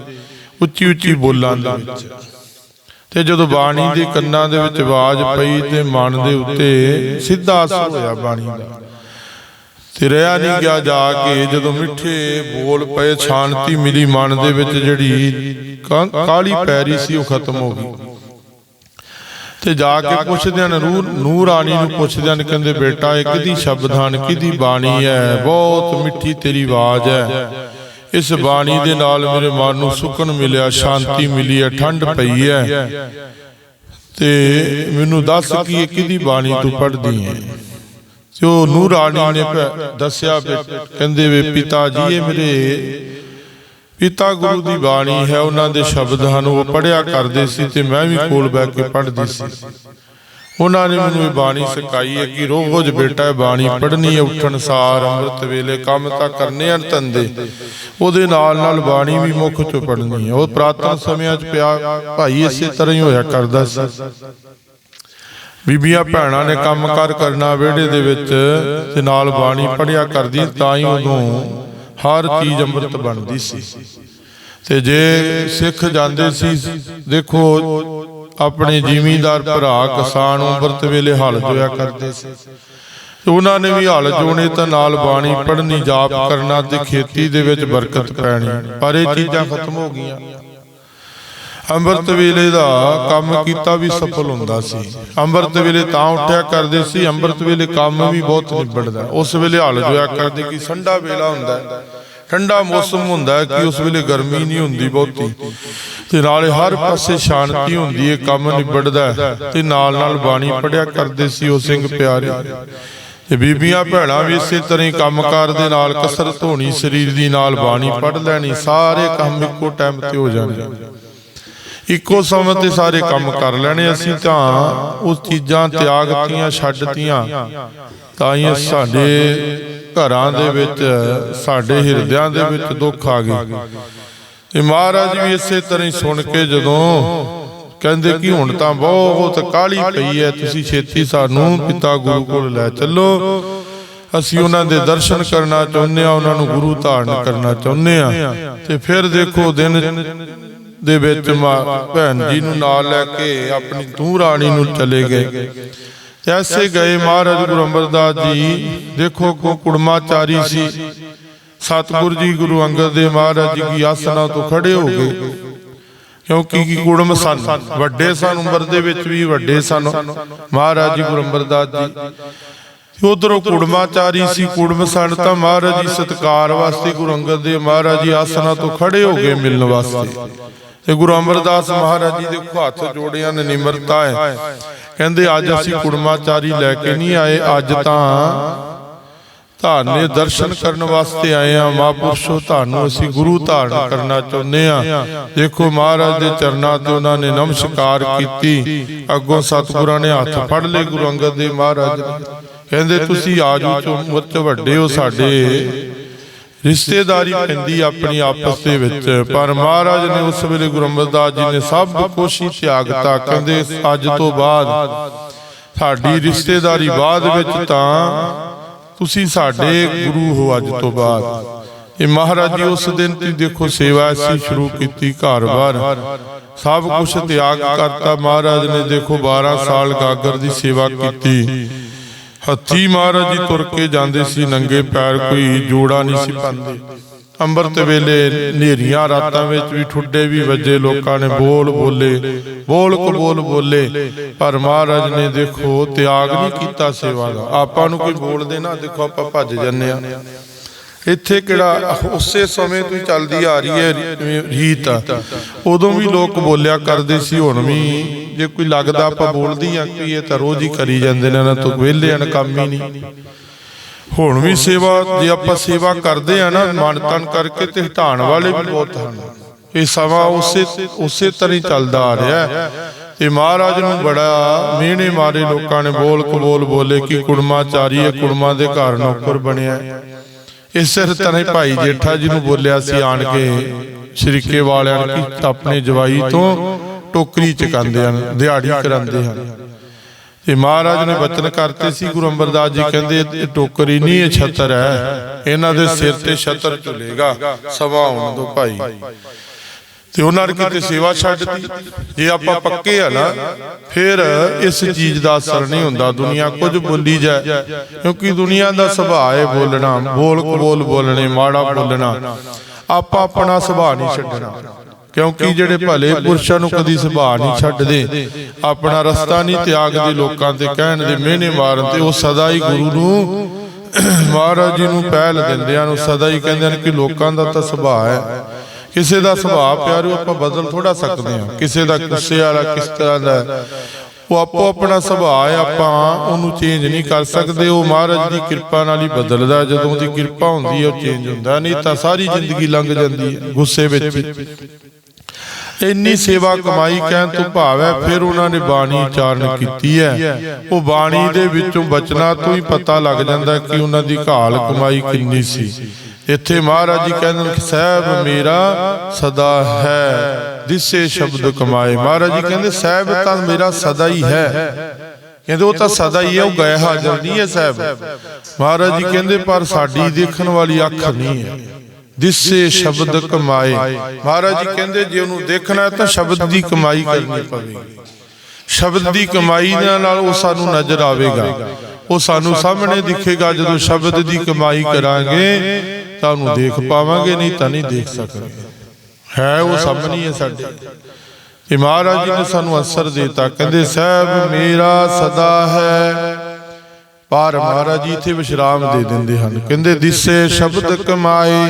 ਉੱਚੀ ਉੱਚੀ ਬੋਲਾਂ ਦੇ ਵਿੱਚ। ਤੇ ਜਦੋਂ ਬਾਣੀ ਦੇ ਕੰਨਾਂ ਦੇ ਵਿੱਚ ਆਵਾਜ਼ ਪਈ ਤੇ ਮਨ ਦੇ ਉੱਤੇ ਸਿੱਧਾ ਅਸਰ ਹੋਇਆ ਬਾਣੀ ਦਾ। ਤੇ ਰਿਆ ਨਹੀਂ ਗਿਆ ਜਾ ਕੇ ਜਦੋਂ ਮਿੱਠੇ ਬੋਲ ਪਏ ਸ਼ਾਂਤੀ ਮਿਲੀ ਮਨ ਦੇ ਵਿੱਚ ਜਿਹੜੀ ਕਾਲੀ ਪੈਰੀ ਸੀ ਉਹ ਖਤਮ ਹੋ ਗਈ। ਤੇ ਜਾ ਕੇ ਪੁੱਛਦੇ ਹਨ ਰੂ ਨੂਰ ਰਾਣੀ ਨੂੰ ਪੁੱਛਦੇ ਹਨ ਕਹਿੰਦੇ ਬੇਟਾ ਇਹ ਕਿਹਦੀ ਸ਼ਬਦ ਹਨ ਕਿਹਦੀ ਬਾਣੀ ਹੈ? ਬਹੁਤ ਮਿੱਠੀ ਤੇਰੀ ਆਵਾਜ਼ ਹੈ। ਇਸ ਬਾਣੀ ਦੇ ਨਾਲ ਮੇਰੇ ਮਨ ਨੂੰ ਸੁਕਨ ਮਿਲਿਆ ਸ਼ਾਂਤੀ ਮਿਲੀ ਹੈ ਠੰਡ ਪਈ ਹੈ। ਤੇ ਮੈਨੂੰ ਦੱਸ ਕਿ ਇਹ ਕਿਹਦੀ ਬਾਣੀ ਤੂੰ ਪੜ੍ਹਦੀ ਹੈ? ਤੇ ਉਹ ਨੂਰ ਰਾਣੀ ਨੇ ਦੱਸਿਆ ਕਹਿੰਦੇ ਵੇ ਪਿਤਾ ਜੀ ਇਹ ਮੇਰੇ ਪਿਤਾ ਗੁਰੂ ਦੀ ਬਾਣੀ ਹੈ, ਉਹਨਾਂ ਦੇ ਸ਼ਬਦ ਹਨ, ਉਹ ਪੜਿਆ ਕਰਦੇ ਸੀ ਤੇ ਮੈਂ ਵੀ ਕੋਲ ਬਹਿ ਕੇ ਪੜ੍ਹਦੀ ਸੀ। ਉਹਨਾਂ ਨੇ ਮੈਨੂੰ ਇਹ ਬਾਣੀ ਸਿਖਾਈ ਹੈ ਕਿ ਰੋਜ਼ ਬੇਟਾ ਬਾਣੀ ਪੜ੍ਹਨੀ ਹੈ, ਉੱਠਣ ਸਾਰ, ਅੰਮ੍ਰਿਤ ਵੇਲੇ ਕੰਮ ਤਾਂ ਕਰਨੇ ਹਨ ਧੰਦੇ। ਉਹਦੇ ਨਾਲ ਨਾਲ ਬਾਣੀ ਵੀ ਮੁੱਖ ਚੋਂ ਪੜ੍ਹਨੀ ਹੈ। ਉਹ ਪ੍ਰਾਤਨ ਸਮਿਆਂ 'ਚ ਪਿਆ, ਭਾਈ ਇਸੇ ਤਰ੍ਹਾਂ ਹੀ ਹੋਇਆ ਕਰਦਾ ਸੀ। ਬੀਬੀਆਂ ਭੈਣਾਂ ਨੇ ਕੰਮ ਕਾਰ ਕਰਨਾ ਵਿਹੜੇ ਦੇ ਵਿੱਚ ਤੇ ਨਾਲ ਬਾਣੀ ਪੜਿਆ ਕਰਦੀ ਤਾਂ ਹੀ ਉਦੋਂ ਹਰ ਚੀਜ਼ ਅੰਮ੍ਰਿਤ ਬਣਦੀ ਸੀ। ਤੇ ਜੇ ਸਿੱਖ ਜਾਂਦੇ ਸੀ, ਦੇਖੋ, ਆਪਣੇ ਜ਼ਿਮੀਂਦਾਰ ਭਰਾ ਕਿਸਾਨ ਅੰਮ੍ਰਿਤ ਵੇਲੇ ਹਲ ਜੋਇਆ ਕਰਦੇ ਸੀ। ਉਹਨਾਂ ਨੇ ਵੀ ਹਲ ਜੋਣੇ ਤਾਂ ਨਾਲ ਬਾਣੀ ਪੜ੍ਹਨੀ, ਜਾਪ ਕਰਨਾ ਤੇ ਖੇਤੀ ਦੇ ਵਿੱਚ ਬਰਕਤ ਪੈਣੀ। ਪਰ ਇਹ ਚੀਜ਼ਾਂ ਖਤਮ ਹੋ ਗਈਆਂ। ਅੰਮ੍ਰਿਤ ਵੇਲੇ ਦਾ ਕੰਮ ਕੀਤਾ ਵੀ ਸਫਲ ਹੁੰਦਾ ਸੀ। ਅੰਮ੍ਰਿਤ ਵੇਲੇ ਤਾਂ ਉੱਠਿਆ ਕਰਦੇ ਸੀ ਅੰਮ੍ਰਿਤ ਵੇਲੇ ਕੰਮ ਵੀ ਬਹੁਤ ਨਿਬੜਦਾ। ਉਸ ਵੇਲੇ ਹਲ ਜੋਇਆ ਕਰਦੇ ਕਿ ਠੰਡਾ ਵੇਲਾ ਹੁੰਦਾ ਹੈ। ਠੰਡਾ ਮੌਸਮ ਹੁੰਦਾ ਹੈ ਕਿ ਉਸ ਵੇਲੇ ਗਰਮੀ ਨਹੀਂ ਹੁੰਦੀ ਬਹੁਤੀ। ਤੇ ਨਾਲੇ ਹਰ ਪਾਸੇ ਸ਼ਾਂਤੀ ਹੁੰਦੀ ਹੈ ਕੰਮ ਨਿਬੜਦਾ ਤੇ ਨਾਲ ਨਾਲ ਬਾਣੀ ਪੜਿਆ ਕਰਦੇ ਸੀ ਉਹ ਸਿੰਘ ਪਿਆਰੇ। ਤੇ ਬੀਬੀਆਂ ਭੈਣਾਂ ਵੀ ਇਸੇ ਤਰ੍ਹਾਂ ਹੀ ਕੰਮਕਾਰ ਦੇ ਨਾਲ ਕਸਰਤ ਹੋਣੀ ਸਰੀਰ ਦੀ ਨਾਲ ਬਾਣੀ ਪੜ ਲੈਣੀ ਸਾਰੇ ਕੰਮ ਇੱਕੋ ਟਾਈਮ ਤੇ ਹੋ ਜਾਣੇ ਇੱਕੋ ਸਮੇਂ ਤੇ ਸਾਰੇ ਕੰਮ ਕਰ ਲੈਣੇ, ਅਸੀਂ ਤਾਂ ਉਹ ਚੀਜ਼ਾਂ ਤਿਆਗਤੀਆਂ ਛੱਡਤੀਆਂ ਤਾਂ ਹੀ ਸਾਡੇ ਘਰਾਂ ਦੇ ਵਿੱਚ, ਸਾਡੇ ਹਿਰਦਿਆਂ ਦੇ ਵਿੱਚ ਦੁੱਖ ਆ ਗਏ। ਤੇ ਮਹਾਰਾਜ ਵੀ ਇਸੇ ਤਰ੍ਹਾਂ ਹੀ ਸੁਣ ਕੇ ਜਦੋਂ ਕਹਿੰਦੇ ਕਿ ਹੁਣ ਤਾਂ ਬਹੁਤ ਕਾਲੀ ਪਈ ਹੈ, ਤੁਸੀਂ ਛੇਤੀ ਸਾਨੂੰ ਪਿਤਾ ਗੁਰੂ ਕੋਲ ਲੈ ਚੱਲੋ। ਅਸੀਂ ਉਹਨਾਂ ਦੇ ਦਰਸ਼ਨ ਕਰਨਾ ਚਾਹੁੰਦੇ ਆ ਉਹਨਾਂ ਨੂੰ ਗੁਰੂ ਧਾਰਨ ਕਰਨਾ ਚਾਹੁੰਦੇ ਆ ਤੇ ਫਿਰ ਦੇਖੋ ਦਿਨ ਦੇ ਵਿੱਚ ਮਾਂ, ਭੈਣ ਜੀ ਨੂੰ ਨਾਲ ਲੈ ਕੇ ਆਪਣੀ ਤੂੰ ਰਾਣੀ ਨੂੰ ਚਲੇ ਗਏ। ਐਸੇ ਗਏ ਮਹਾਰਾਜ ਗੁਰੂ ਅਮਰਦਾਸ ਜੀ, ਦੇਖੋ ਕੋ ਕੁੜਮਾਚਾਰੀ ਸੀ। ਸਤਿਗੁਰੂ ਜੀ ਗੁਰੂ ਅੰਗਦ ਦੇਵ ਮਹਾਰਾਜ ਜੀ ਕੀ ਆਸਣਾ ਤੋਂ ਖੜੇ ਹੋ ਗਏ। ਕਿਉਂਕਿ ਕੀ ਕੁੜਮ ਸਨ, ਵੱਡੇ ਸਨ, ਉਮਰ ਦੇ ਵਿੱਚ ਵੀ ਵੱਡੇ ਸਨ। ਮਹਾਰਾਜ ਜੀ ਗੁਰੂ ਅਮਰਦਾਸ ਜੀ, ਉਧਰੋਂ ਕੁੜਮਾਚਾਰੀ ਸੀ, ਕੁੜਮ ਸਨ ਤਾਂ ਮਹਾਰਾਜ ਜੀ ਸਤਕਾਰ ਵਾਸਤੇ ਗੁਰੂ ਅੰਗਦ ਦੇਵ ਮਹਾਰਾਜ ਜੀ ਆਸਣਾ ਤੋਂ ਖੜੇ ਹੋ ਗਏ ਮਿਲਣ ਵਾਸਤੇ। ਤੇ ਗੁਰੂ ਅਮਰਦਾਸ ਮਹਾਰਾਜ ਜੀ ਦੇ ਹੱਥ ਜੋੜਿਆਂ ਨੇ ਨਿਮਰਤਾ ਹੈ। ਕਹਿੰਦੇ, ਅੱਜ ਅਸੀਂ ਕੁੜਮਾਚਾਰੀ ਲੈ ਕੇ ਨਹੀਂ ਆਏ, ਅੱਜ ਤਾਂ ਧਾਰਨੇ ਦਰਸ਼ਨ ਕਰਨ ਵਾਸਤੇ ਆਏ ਆ ਮਹਾਂਪੁਰਸ਼ੋ, ਤੁਹਾਨੂੰ ਅਸੀਂ ਗੁਰੂ ਧਾਰਨ ਕਰਨਾ ਚਾਹੁੰਦੇ ਆ ਦੇਖੋ, ਮਹਾਰਾਜ ਦੇ ਚਰਨਾਂ ਤੇ ਉਹਨਾਂ ਨੇ ਨਮਸਕਾਰ ਕੀਤੀ। ਅੱਗੋਂ ਸਤਿਗੁਰਾਂ ਨੇ ਹੱਥ ਫੜ ਲਏ ਗੁਰੂ ਅੰਗਦ ਦੇਵ ਮਹਾਰਾਜ ਕਹਿੰਦੇ, ਤੁਸੀਂ ਆਜੋ ਚੋਂ ਉਮਰ ਵੱਡੇ ਹੋ ਸਾਡੇ। ਰਿਸ਼ਤੇਦਾਰੀ ਪੈਂਦੀ ਆਪਣੀ ਆਪਸ ਦੇ ਵਿੱਚ। ਪਰ ਮਹਾਰਾਜ ਨੇ ਉਸ ਵੇਲੇ ਗੁਰੂ ਅਮਰਦਾਸ ਜੀ ਨੇ ਸਭ ਹੀ ਤਿਆਗਤਾ ਕਹਿੰਦੇ ਅੱਜ ਤੋਂ ਬਾਅਦ ਸਾਡੀ ਰਿਸ਼ਤੇਦਾਰੀ ਬਾਅਦ ਵਿੱਚ ਤਾਂ ਤੁਸੀਂ ਸਾਡੇ ਗੁਰੂ ਹੋ ਅੱਜ ਤੋਂ ਬਾਅਦ। ਇਹ ਮਹਾਰਾਜ ਜੀ ਉਸ ਦਿਨ ਤੁਸੀਂ ਦੇਖੋ ਸੇਵਾ ਅਸੀਂ ਸ਼ੁਰੂ ਕੀਤੀ ਘਰ-ਬਾਰ ਸਭ ਕੁਝ ਤਿਆਗ ਕਰਤਾ। ਮਹਾਰਾਜ ਨੇ ਦੇਖੋ 12 ਸਾਲ ਗਾਗਰ ਦੀ ਸੇਵਾ ਕੀਤੀ। ਹੱਥੀ ਮਹਾਰਾਜ ਜੀ ਤੁਰ ਕੇ ਜਾਂਦੇ ਸੀ, ਨੰਗੇ ਪੈਰ ਕੋਈ ਜੋੜਾ ਨਹੀਂ ਸੀ ਪਾਉਂਦੇ ਅੰਮ੍ਰਿਤ ਵੇਲੇ ਨੇਰੀਆਂ ਰਾਤਾਂ ਵਿੱਚ ਵੀ ਠੁੱਡੇ ਵੀ ਵੱਜੇ, ਲੋਕਾਂ ਨੇ ਬੋਲ ਬੋਲੇ, ਬੋਲ ਕਬੋਲ ਬੋਲੇ ਪਰ ਮਹਾਰਾਜ ਨੇ ਦੇਖੋ, ਤਿਆਗ ਨਹੀਂ ਕੀਤਾ ਸੇਵਾ ਦਾ। ਆਪਾਂ ਨੂੰ ਕੋਈ ਬੋਲਦੇ ਨਾ, ਦੇਖੋ ਆਪਾਂ ਭੱਜ ਜੰਨੇ ਆ ਇੱਥੇ ਕਿਹੜਾ ਉਸੇ ਸਮੇਂ ਤੋਂ ਚੱਲਦੀ ਆ ਰਹੀ ਹੈ ਰੀਤ ਉਦੋਂ ਵੀ ਲੋਕ ਬੋਲਿਆ ਕਰਦੇ ਸੀ, ਹੁਣ ਵੀ ਜੇ ਕੋਈ ਲੱਗਦਾ ਆਪਾਂ ਬੋਲਦੀ ਆ ਕਿ ਇਹ ਤਾਂ ਰੋਜ਼ ਹੀ ਕਰੀ ਜਾਂਦੇ ਨੇ ਨਾ ਤੋਂ ਵਿਹਲੇ ਹਨ, ਕੰਮ ਹੀ ਨਹੀਂ। ਹੁਣ ਵੀ ਸੇਵਾ, ਜੇ ਆਪਾਂ ਸੇਵਾ ਕਰਦੇ ਆ ਨਾ, ਮਨ ਤਨ ਕਰਕੇ ਤੇ ਹਟਾਉਣ ਵਾਲੇ ਵੀ ਬਹੁਤ ਹਨ। ਇਹ ਸਮਾਂ ਉਸੇ ਉਸੇ ਤਰ੍ਹਾਂ ਹੀ ਚੱਲਦਾ ਆ ਰਿਹਾ ਹੈ। ਤੇ ਮਹਾਰਾਜ ਨੂੰ ਬੜਾ ਮਿਹਣੇ ਮਾਰੇ ਲੋਕਾਂ ਨੇ ਬੋਲ ਕਬੋਲ ਬੋਲੇ ਕਿ ਕੁੜਮਾਚਾਰੀ ਹੈ, ਕੁੜਮਾ ਦੇ ਘਰ ਨੌਕਰ ਬਣਿਆ ਹੈ। ਇਸੇ ਤਰ੍ਹਾਂ ਹੀ ਭਾਈ ਜੇਠਾ ਜੀ ਨੂੰ ਬੋਲਿਆ ਸੀ ਆਣ ਕੇ ਸ਼ਰੀਕੇ ਵਾਲਿਆਂ ਕਿ ਆਪਣੇ ਜਵਾਈ ਤੋਂ ਟੋਕਰੀ ਚਕਾਉਂਦੇ ਹਨ ਦਿਹਾੜੀ ਕਰਾਉਂਦੇ ਹਨ। ਤੇ ਮਹਾਰਾਜ ਨੇ ਬਚਨ ਕਰਤੇ ਸੀ ਗੁਰੂ ਅਮਰਦਾਸ ਜੀ ਕਹਿੰਦੇ ਇਹ ਟੋਕਰੀ ਨਹੀਂ ਇਹ ਛਤਰ ਹੈ। ਇਹਨਾਂ ਦੇ ਸਿਰ ਤੇ ਛਤਰ ਝੁਲੇਗਾ ਸਵਾ ਆਉਣ ਦੋ ਭਾਈ। ਤੇ ਉਹਨਾਂ ਨੇ ਕਿਤੇ ਸੇਵਾ ਛੱਡਤੀ ਜੇ ਆਪਾਂ ਪੱਕੇ ਆ ਨਾ, ਫਿਰ ਇਸ ਚੀਜ਼ ਦਾ ਅਸਰ ਨਹੀਂ ਹੁੰਦਾ। ਦੁਨੀਆ ਕੁਝ ਬੋਲੀ ਜਾਏ, ਕਿਉਂਕਿ ਦੁਨੀਆ ਦਾ ਸੁਭਾਅ ਹੈ ਬੋਲਣਾ। ਬੋਲ ਕਬੋਲ ਬੋਲਣੇ, ਮਾੜਾ ਬੋਲਣਾ। ਆਪਾਂ ਆਪਣਾ ਸੁਭਾਅ ਨਹੀਂ ਛੱਡਣਾ। ਕਿਉਂਕਿ ਜਿਹੜੇ ਭਲੇ ਪੁਰਸ਼ਾਂ ਨੂੰ ਕਦੀ ਸੁਭਾਅ ਨਹੀਂ ਛੱਡਦੇ, ਆਪਣਾ ਰਸਤਾ ਨਹੀਂ ਤਿਆਗਦੇ ਲੋਕਾਂ ਤੇ, ਕਹਿਣ ਦੇ ਮਿਹਨੇ ਮਾਰਨ ਤੇ, ਉਹ ਸਦਾ ਹੀ ਗੁਰੂ ਨੂੰ ਮਹਾਰਾਜ ਜੀ ਨੂੰ ਪਹਿਲ ਦਿੰਦੇ ਹਨ। ਸਦਾ ਹੀ ਕਹਿੰਦੇ ਹਨ ਕਿ ਲੋਕਾਂ ਦਾ ਤਾਂ ਸੁਭਾਅ ਹੈ। ਕਿਸੇ ਦਾ ਸੁਭਾਅ ਪਿਆਰਿਓ ਆਪਾਂ ਬਦਲ ਥੋੜਾ ਸਕਦੇ ਹਾਂ। ਕਿਸੇ ਦਾ ਗੁੱਸੇ ਵਾਲਾ ਕਿਸ ਤਰ੍ਹਾਂ ਦਾ ਉਹ ਆਪੋ ਆਪਣਾ ਸੁਭਾਅ ਆਪਾਂ ਉਹਨੂੰ ਚੇਂਜ ਨਹੀਂ ਕਰ ਸਕਦੇ। ਉਹ ਮਹਾਰਾਜ ਦੀ ਕਿਰਪਾ ਨਾਲ ਹੀ ਬਦਲਦਾ ਜਦੋਂ ਉਹਦੀ ਕਿਰਪਾ ਹੁੰਦੀ ਹੈ ਉਹ ਚੇਂਜ ਹੁੰਦਾ। ਨਹੀਂ ਤਾਂ ਸਾਰੀ ਜ਼ਿੰਦਗੀ ਲੰਘ ਜਾਂਦੀ ਹੈ ਗੁੱਸੇ ਵਿੱਚ। ਇੰਨੀ ਸੇਵਾ ਕਮਾਈ ਕਹਿਣ ਤੋਂ ਭਾਵ ਹੈ ਫਿਰ ਉਹਨਾਂ ਨੇ ਬਾਣੀ ਉਚਾਰਨ ਕੀਤੀ ਹੈ। ਉਹ ਬਾਣੀ ਦੇ ਵਿੱਚੋਂ ਬਚਨਾਂ ਤੋਂ ਹੀ ਪਤਾ ਲੱਗ ਜਾਂਦਾ ਕਿ ਉਹਨਾਂ ਦੀ ਘਾਲ ਕਮਾਈ ਕਿੰਨੀ ਸੀ। ਇੱਥੇ ਮਹਾਰਾਜ ਜੀ ਕਹਿੰਦੇ ਨੇ ਸਾਹਿਬ ਮੇਰਾ ਸਦਾ ਹੈ। ਦਿਸੇ ਸ਼ਬਦ ਕਮਾਏ। ਮਹਾਰਾਜ ਜੀ ਕਹਿੰਦੇ ਸਾਹਿਬ ਤਾਂ ਮੇਰਾ ਸਦਾ ਹੀ ਹੈ। ਕਹਿੰਦੇ ਉਹ ਤਾਂ ਸਦਾ ਹੀ ਹੈ। ਉਹ ਗਏ ਹਾਜ਼ਰ ਨਹੀਂ ਹੈ ਸਾਹਿਬ। ਮਹਾਰਾਜ ਜੀ ਕਹਿੰਦੇ ਪਰ ਸਾਡੀ ਦੇਖਣ ਵਾਲੀ ਅੱਖ ਨਹੀਂ ਹੈ। ਦਿਸੇ ਸ਼ਬਦ ਕਮਾਏ। ਮਹਾਰਾਜ ਜੀ ਕਹਿੰਦੇ, ਜੇ ਉਹਨੂੰ ਦੇਖਣਾ ਤਾਂ ਸ਼ਬਦ ਦੀ ਕਮਾਈ ਕਰਨੀ ਪਵੇਗੀ। ਸ਼ਬਦ ਦੀ ਕਮਾਈ ਨਾਲ ਉਹ ਸਾਨੂੰ ਨਜ਼ਰ ਆਵੇਗਾ। ਉਹ ਸਾਨੂੰ ਸਾਹਮਣੇ ਦਿਖੇਗਾ, ਜਦੋਂ ਸ਼ਬਦ ਦੀ ਕਮਾਈ ਕਰਾਂਗੇ, ਤਾਂ ਉਹਨੂੰ ਦੇਖ ਪਾਵਾਂਗੇ, ਨਹੀਂ ਤਾਂ ਨਹੀਂ ਦੇਖ ਸਕਦੇ ਹੈ ਉਹ ਸਾਹਮਣੇ ਹੈ ਸਾਡੇ। ਤੇ ਮਹਾਰਾਜ ਜੀ ਨੇ ਸਾਨੂੰ ਅਸਰ ਦਿੱਤਾ। ਕਹਿੰਦੇ, ਸਾਹਿਬ ਮੇਰਾ ਸਦਾ ਹੈ। ਪਰ ਮਹਾਰਾਜ ਜੀ ਇੱਥੇ ਵਿਸ਼ਰਾਮ ਦੇ ਦਿੰਦੇ ਹਨ। ਕਹਿੰਦੇ, ਦਿਸੇ ਸ਼ਬਦ ਕਮਾਏ।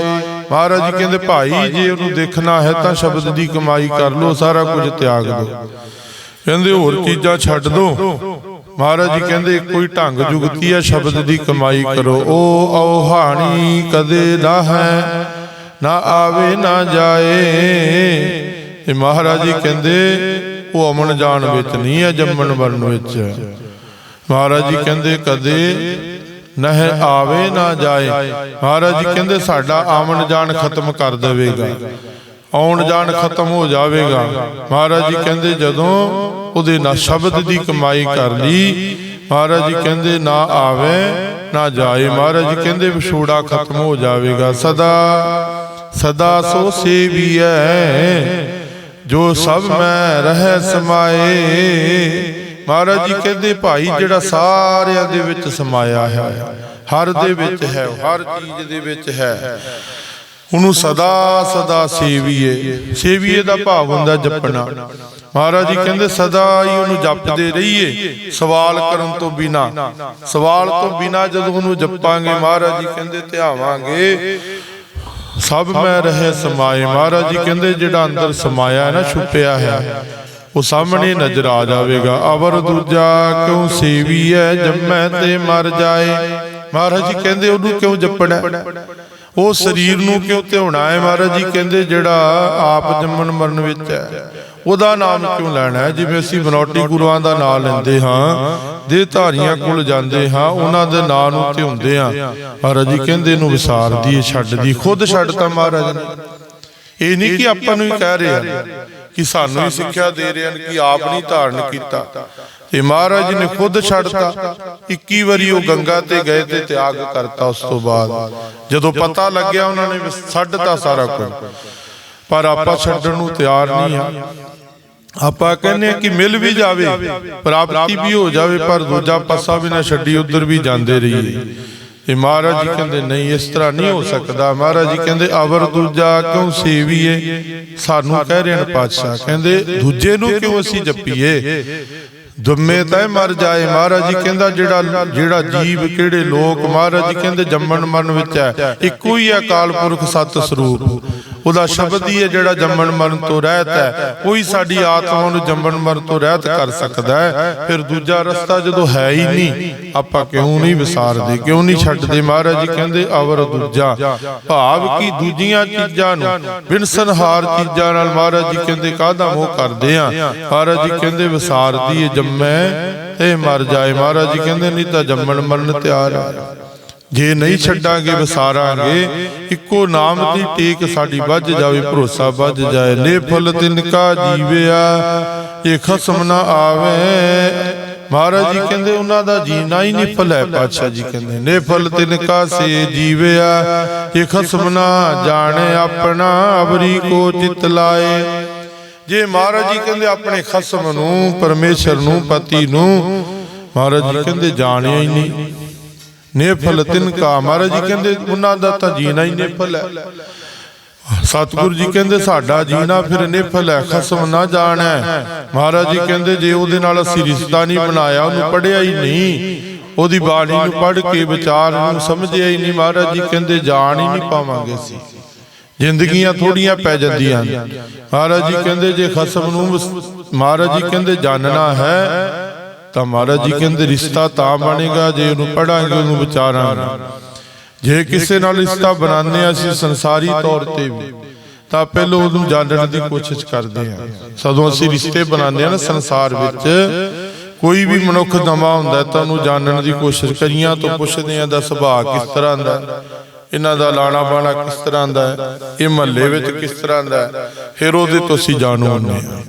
ਮਹਾਰਾਜ ਜੀ ਕਹਿੰਦੇ, ਭਾਈ ਜੇ ਉਹਨੂੰ ਦੇਖਣਾ ਹੈ ਤਾਂ ਸ਼ਬਦ ਦੀ ਕਮਾਈ ਕਰ ਲਓ, ਸਾਰਾ ਕੁਝ ਤਿਆਗ ਦਿਓ। ਕਹਿੰਦੇ, ਹੋਰ ਚੀਜ਼ਾਂ ਛੱਡ ਦਿਓ ਮਹਾਰਾਜ ਜੀ ਕਹਿੰਦੇ, ਕੋਈ ਢੰਗ ਜੁਗਤੀ ਹੈ ਸ਼ਬਦ ਦੀ ਕਮਾਈ ਕਰੋ। ਉਹ ਔਹਾਣੀ ਕਦੇ ਨਾ ਹੈ ਨਾ ਆਵੇ, ਨਾ ਜਾਏ। ਤੇ ਮਹਾਰਾਜ ਜੀ ਕਹਿੰਦੇ, ਉਹ ਅਮਨ ਜਾਣ ਵਿੱਚ ਨਹੀਂ ਹੈ ਜੰਮਣ ਵਰਨ ਵਿੱਚ। ਮਹਾਰਾਜ ਜੀ ਕਹਿੰਦੇ, ਕਦੇ ਨਹਿ ਆਵੇ ਨਾ ਜਾਏ। ਮਹਾਰਾਜ ਜੀ ਕਹਿੰਦੇ ਸਾਡਾ ਆਵਣ ਜਾਣ ਖਤਮ ਕਰ ਦੇਵੇਗਾ। ਆਉਣ ਜਾਣ ਖਤਮ ਹੋ ਜਾਵੇਗਾ। ਮਹਾਰਾਜ ਜੀ ਕਹਿੰਦੇ ਜਦੋਂ ਉਹਦੇ ਨਾਲ ਸ਼ਬਦ ਦੀ ਕਮਾਈ ਕਰ ਲਈ। ਮਹਾਰਾਜ ਜੀ ਕਹਿੰਦੇ ਨਾ ਆਵੇ ਨਾ ਜਾਏ। ਮਹਾਰਾਜ ਜੀ ਕਹਿੰਦੇ ਵਿਛੋੜਾ ਖਤਮ ਹੋ ਜਾਵੇਗਾ। ਸਦਾ ਸਦਾ ਸੋ ਸੇਵੀਐ। ਜੋ ਸਭ ਮੈਂ ਰਹਿ ਸਮਾਏ। ਮਹਾਰਾਜ ਜੀ ਕਹਿੰਦੇ ਭਾਈ ਜਿਹੜਾ ਸਾਰਿਆਂ ਦੇ ਵਿੱਚ ਸਮਾਇਆ ਹੈ ਹਰ ਦੇ ਵਿੱਚ ਹੈ ਹਰ ਚੀਜ਼ ਦੇ ਵਿੱਚ ਹੈ। ਉਹਨੂੰ ਸਦਾ ਸਦਾ ਸੇਵੀਏ। ਸੇਵੀਏ। ਦਾ ਭਾਵ ਹੁੰਦਾ ਜਪਣਾ। ਮਹਾਰਾਜ ਜੀ ਕਹਿੰਦੇ ਸਦਾ ਹੀ ਉਹਨੂੰ ਜਪਦੇ ਰਹੀਏ। ਸਵਾਲ ਕਰਨ ਤੋਂ ਬਿਨਾ। ਸਵਾਲ ਤੋਂ ਬਿਨਾ ਜਦੋਂ ਉਹਨੂੰ ਜਪਾਂਗੇ ਮਹਾਰਾਜ ਜੀ ਕਹਿੰਦੇ ਧਿਆਵਾਂਗੇ। ਸਭ ਮੈਂ ਰਹੇ ਸਮਾਏ। ਮਹਾਰਾਜ ਜੀ ਕਹਿੰਦੇ ਜਿਹੜਾ ਅੰਦਰ ਸਮਾਇਆ ਹੈ ਨਾ ਛੁਪਿਆ ਹੈ। ਉਹ ਸਾਹਮਣੇ ਨਜ਼ਰ ਆ ਜਾਵੇਗਾ। ਅਵਰ ਦੂਜਾ ਕਿਉਂ ਸੇਵੀ ਜੰਮੈ ਤੇ ਮਰ ਜਾਏ। ਮਹਾਰਾਜ ਜੀ ਕਹਿੰਦੇ, ਉਹਨੂੰ ਕਿਉਂ ਜਪਣਾ? ਉਹ ਸਰੀਰ ਨੂੰ ਕਿਉਂ ਧਿਆਉਣਾ ਹੈ ਮਹਾਰਾਜ ਜੀ ਕਹਿੰਦੇ, ਜਿਹੜਾ ਆਪ ਜੰਮਣ ਮਰਨ ਵਿੱਚ ਹੈ, ਉਹਦਾ ਨਾਮ ਕਿਉਂ ਲੈਣਾ? ਹੈ ਜਿਵੇਂ ਅਸੀਂ ਬਨੌਟੀ ਗੁਰੂਆਂ ਦਾ ਨਾਮ ਲੈਂਦੇ ਹਾਂ ਦੇ ਧਾਰੀਆਂ ਕੋਲ ਜਾਂਦੇ ਹਾਂ, ਉਹਨਾਂ ਦੇ ਨਾਂ ਨੂੰ ਧਿਆਉਂਦੇ ਹਾਂ। ਮਹਾਰਾਜ ਜੀ ਕਹਿੰਦੇ, ਇਹਨੂੰ ਵਿਸਾਰਦੀ ਹੈ ਛੱਡਦੀ ਖੁਦ ਛੱਡ ਛੱਡਤਾ ਮਹਾਰਾਜ ਇਹ ਨਹੀਂ ਕਿ ਆਪਾਂ ਨੂੰ ਹੀ ਕਹਿ ਰਿਹਾ। ਕਿ ਸਾਨੂੰ ਹੀ ਸਿੱਖਿਆ ਦੇ ਰਹੇ ਹਨ ਕਿ ਆਪ ਨਹੀਂ ਧਾਰਨ ਕੀਤਾ। ਤੇ ਮਹਾਰਾਜ ਨੇ ਖੁਦ ਛੱਡਤਾ। 21 ਵਾਰੀ ਉਹ ਗੰਗਾ ਤੇ ਗਏ ਤੇ ਤਿਆਗ ਕਰਤਾ ਉਸ ਤੋਂ ਬਾਅਦ। ਜਦੋਂ ਪਤਾ ਲੱਗਿਆ ਉਹਨਾਂ ਨੇ ਛੱਡਤਾ ਸਾਰਾ ਕੁਝ। ਪਰ ਆਪਾਂ ਛੱਡਣ ਨੂੰ ਤਿਆਰ ਨਹੀਂ ਆ ਆਪਾਂ ਕਹਿੰਦੇ ਆ ਕਿ ਮਿਲ ਵੀ ਜਾਵੇ, ਪ੍ਰਾਪਤੀ ਵੀ ਹੋ ਜਾਵੇ, ਪਰ ਦੂਜਾ ਪਾਸਾ ਵੀ ਨਾ ਛੱਡੀ, ਉਧਰ ਵੀ ਜਾਂਦੇ ਰਹੀਏ। ਤੇ ਮਹਾਰਾਜ ਜੀ ਕਹਿੰਦੇ ਨਹੀਂ, ਇਸ ਤਰ੍ਹਾਂ ਨਹੀਂ ਹੋ ਸਕਦਾ। ਮਹਾਰਾਜ ਜੀ ਕਹਿੰਦੇ, ਅਵਰ ਦੂਜਾ ਕਿਉਂ ਸੇਵੀਏ? ਸਾਨੂੰ ਕਹਿ ਰਹੇ ਨੇ ਪਾਤਸ਼ਾਹ, ਕਹਿੰਦੇ, ਦੂਜੇ ਨੂੰ ਕਿਉਂ ਅਸੀਂ ਜਪੀਏ? ਜੰਮੇ ਤੈ ਮਰ ਜਾਏ। ਮਹਾਰਾਜ ਜੀ ਕਹਿੰਦਾ, ਜਿਹੜਾ ਜਿਹੜਾ ਜੀਵ ਕਿਹੜੇ ਲੋਕ? ਮਹਾਰਾਜ ਜੀ ਕਹਿੰਦੇ, ਜੰਮਣ ਮਰਨ ਵਿੱਚ ਹੈ। ਇੱਕੋ ਹੀ ਹੈ ਅਕਾਲ ਪੁਰਖ ਸਤ ਸਰੂਪ ਉਹਦਾ ਸ਼ਬਦ ਹੀ ਹੈ ਜਿਹੜਾ ਜੰਮਣ ਮਰਨ ਤੋਂ ਰਹਿਤ ਹੈ। ਉਹੀ ਸਾਡੀ ਆਤਮਾ ਨੂੰ ਜੰਮਣ ਮਰਨ ਤੋਂ ਰਹਿਤ ਕਰ ਸਕਦਾ ਹੈ। ਫਿਰ ਦੂਜਾ ਰਸਤਾ ਜਦੋਂ ਹੈ ਹੀ ਨਹੀਂ, ਆਪਾਂ ਕਿਉਂ ਨਹੀਂ ਵਿਸਾਰਦੇ, ਕਿਉਂ ਨਹੀਂ ਛੱਡਦੇ ਮਹਾਰਾਜ ਜੀ? ਕਹਿੰਦੇ, ਅਵਰ ਦੂਜਾ, ਭਾਵ ਕੀ ਦੂਜੀਆਂ ਚੀਜ਼ਾਂ ਨੂੰ ਬਿਨਸਨਹਾਰ ਚੀਜ਼ਾਂ ਨਾਲ ਮਹਾਰਾਜ ਜੀ ਕਹਿੰਦੇ, ਕਾਹਦਾ ਮੋਹ ਕਰਦੇ ਆ? ਮਹਾਰਾਜ ਜੀ ਕਹਿੰਦੇ, ਵਿਸਾਰਦੀ ਏ ਜੰਮੈ ਤੇ ਮਰ ਜਾਏ। ਮਹਾਰਾਜ ਜੀ ਕਹਿੰਦੇ, ਨਹੀਂ ਤਾਂ ਜੰਮਣ ਮਰਨ ਤਿਆਰ ਆ। ਜੇ ਨਹੀਂ ਛੱਡਾਂਗੇ ਵਿਸਾਰਾਂਗੇ ਇੱਕੋ ਨਾਮ ਦੀ ਟੇਕ ਸਾਡੀ ਵੱਜ ਜਾਵੇ ਭਰੋਸਾ ਵੱਜ ਜਾਏ ਨੇ ਫਲ ਤਿਨਕਾ ਜੀਵਿਆ ਇਹ ਖਸਮ ਨਾ ਆਵੇ। ਮਹਾਰਾਜ ਜੀ ਕਹਿੰਦੇ ਉਹਨਾਂ ਦਾ ਜੀਣਾ ਹੀ ਨਿਫਲ ਹੈ ਪਾਤਸ਼ਾਹ ਜੀ ਕਹਿੰਦੇ ਨੇ ਫਲ ਤਿਨਕਾ ਸੇ ਜੀਵਿਆ ਇਹ ਖਸਮ ਨਾ ਜਾਣੇ ਆਪਣਾ ਅਬਰੀ ਕੋ ਚਿਤ ਲਾਏ। ਜੇ ਮਹਾਰਾਜ ਜੀ ਕਹਿੰਦੇ ਆਪਣੇ ਖਸਮ ਨੂੰ ਪਰਮੇਸ਼ਰ ਨੂੰ ਪਤੀ ਨੂੰ ਮਹਾਰਾਜ ਜੀ ਕਹਿੰਦੇ ਜਾਣਿਆ ਹੀ ਨਹੀਂ। ਨੇਫਲ ਤਿਨਕਾ ਮਹਾਰਾਜ ਜੀ ਕਹਿੰਦੇ ਉਹਨਾਂ ਦਾ ਤਾਂ ਜੀਣਾ ਹੀ ਨੇਫਲ ਹੈ ਸਤਿਗੁਰੂ ਜੀ ਕਹਿੰਦੇ ਸਾਡਾ ਜੀਣਾ ਫਿਰ ਨੇਫਲ ਹੈ ਖਸਮ ਨਾ ਜਾਣੈ। ਮਹਾਰਾਜ ਜੀ ਕਹਿੰਦੇ ਜੇ ਉਹਦੇ ਨਾਲ ਅਸੀਂ ਰਿਸ਼ਤਾ ਨਹੀਂ ਬਣਾਇਆ ਉਹਨੂੰ ਪੜਿਆ ਹੀ ਨਹੀਂ। ਉਹਦੀ ਬਾਣੀ ਨੂੰ ਪੜ ਕੇ ਵਿਚਾਰ ਨੂੰ ਸਮਝਿਆ ਹੀ ਨਹੀਂ। ਮਹਾਰਾਜ ਜੀ ਕਹਿੰਦੇ ਜਾਣ ਹੀ ਨਹੀਂ ਪਾਵਾਂਗੇ ਅਸੀਂ। ਜ਼ਿੰਦਗੀਆਂ ਥੋੜੀਆਂ ਪੈ ਜਾਂਦੀਆਂ ਮਹਾਰਾਜ ਜੀ ਕਹਿੰਦੇ ਜੇ ਖਸਮ ਨੂੰ ਮਹਾਰਾਜ ਜੀ ਕਹਿੰਦੇ ਜਾਣਨਾ ਹੈ। ਤਾਂ ਮਹਾਰਾਜ ਜੀ ਕਹਿੰਦੇ, ਰਿਸ਼ਤਾ ਤਾਂ ਬਣੇਗਾ ਜੇ ਉਹਨੂੰ ਪੜਾਂਗੇ, ਉਹਨੂੰ ਵਿਚਾਰਾਂਗੇ। ਜੇ ਕਿਸੇ ਨਾਲ ਰਿਸ਼ਤਾ ਬਣਾਉਂਦੇ ਆ ਅਸੀਂ ਸੰਸਾਰੀ ਤੌਰ ਤੇ ਵੀ, ਤਾਂ ਪਹਿਲਾਂ ਉਹਨੂੰ ਜਾਣਨ ਦੀ ਕੋਸ਼ਿਸ਼ ਕਰਦੇ ਹਾਂ। ਸਦੋਂ ਅਸੀਂ ਰਿਸ਼ਤੇ ਬਣਾਉਂਦੇ ਆ ਨਾ ਸੰਸਾਰ ਵਿੱਚ, ਕੋਈ ਵੀ ਮਨੁੱਖ ਨਵਾਂ ਹੁੰਦਾ ਤਾਂ ਉਹਨੂੰ ਜਾਣਨ ਦੀ ਕੋਸ਼ਿਸ਼ ਕਰੀਆਂ ਤੋਂ ਪੁੱਛਦੇ ਆ ਦਾ ਸੁਭਾਅ ਕਿਸ ਤਰ੍ਹਾਂ ਦਾ ਇਹਨਾਂ ਦਾ ਲਾਣਾ ਬਾਣਾ ਕਿਸ ਤਰ੍ਹਾਂ ਦਾ ਹੈ, ਇਹ ਮਹੱਲੇ ਵਿੱਚ ਕਿਸ ਤਰ੍ਹਾਂ ਦਾ ਹੈ, ਫਿਰ ਉਹਦੇ ਤੋਂ ਅਸੀਂ ਜਾਣੂ ਹੁੰਦੇ ਹਾਂ।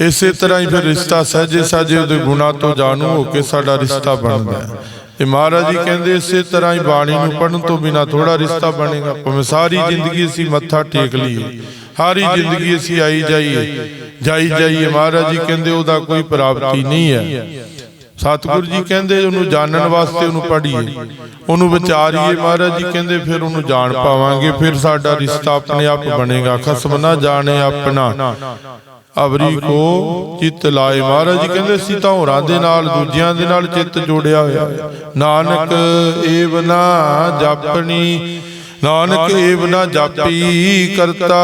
ਇਸੇ ਤਰ੍ਹਾਂ ਹੀ ਫਿਰ ਰਿਸ਼ਤਾ ਸਹਜੇ ਸਾਜੇ ਉਹਦੇ ਗੁਣਾ ਤੋਂ ਜਾਣੂ ਹੋ ਕੇ ਸਾਡਾ ਰਿਸ਼ਤਾ ਬਣਦਾ ਹੈ। ਤੇ ਮਹਾਰਾਜ ਜੀ ਕਹਿੰਦੇ ਇਸੇ ਤਰ੍ਹਾਂ ਹੀ ਬਾਣੀ ਨੂੰ ਪੜਨ ਤੋਂ ਬਿਨਾ ਥੋੜਾ ਰਿਸ਼ਤਾ ਬਣੇਗਾ। ਭਾਵੇਂ ਸਾਰੀ ਜ਼ਿੰਦਗੀ ਅਸੀਂ ਮੱਥਾ ਟੇਕ ਲਈਏ, ਸਾਰੀ ਜ਼ਿੰਦਗੀ ਅਸੀਂ ਆਈ ਜਾਈਏ, ਜਾਈ ਜਾਈਏ, ਮਹਾਰਾਜ ਜੀ ਕਹਿੰਦੇ ਉਹਦਾ ਕੋਈ ਪ੍ਰਾਪਤੀ ਨਹੀਂ ਹੈ। ਸਤਿਗੁਰੂ ਜੀ ਕਹਿੰਦੇ ਉਹਨੂੰ ਜਾਣਨ ਵਾਸਤੇ ਉਹਨੂੰ ਪੜ੍ਹੀਏ, ਉਹਨੂੰ ਵਿਚਾਰੀਏ, ਮਹਾਰਾਜ ਜੀ ਕਹਿੰਦੇ ਫਿਰ ਉਹਨੂੰ ਜਾਣ ਪਾਵਾਂਗੇ, ਫਿਰ ਸਾਡਾ ਰਿਸ਼ਤਾ ਆਪਣੇ ਆਪ ਬਣੇਗਾ। ਖਸਮ ਨਾ ਜਾਣੇ ਆਪਣਾ। ਅਬਰੀ ਕੋ ਚਿੱਤ ਲਾਏ ਮਹਾਰਾਜ ਜੀ ਕਹਿੰਦੇ ਅਸੀਂ ਤਾਂ ਹੋਰਾਂ ਦੇ ਨਾਲ ਦੂਜਿਆਂ ਦੇ ਨਾਲ ਚਿੱਤ ਜੋੜਿਆ ਹੋਇਆ। ਨਾਨਕ ਏਵ ਨਾ ਜਾਪਣੀ। ਨਾਨਕ ਏਵ ਨਾ ਜਾਪੀ ਕਰਤਾ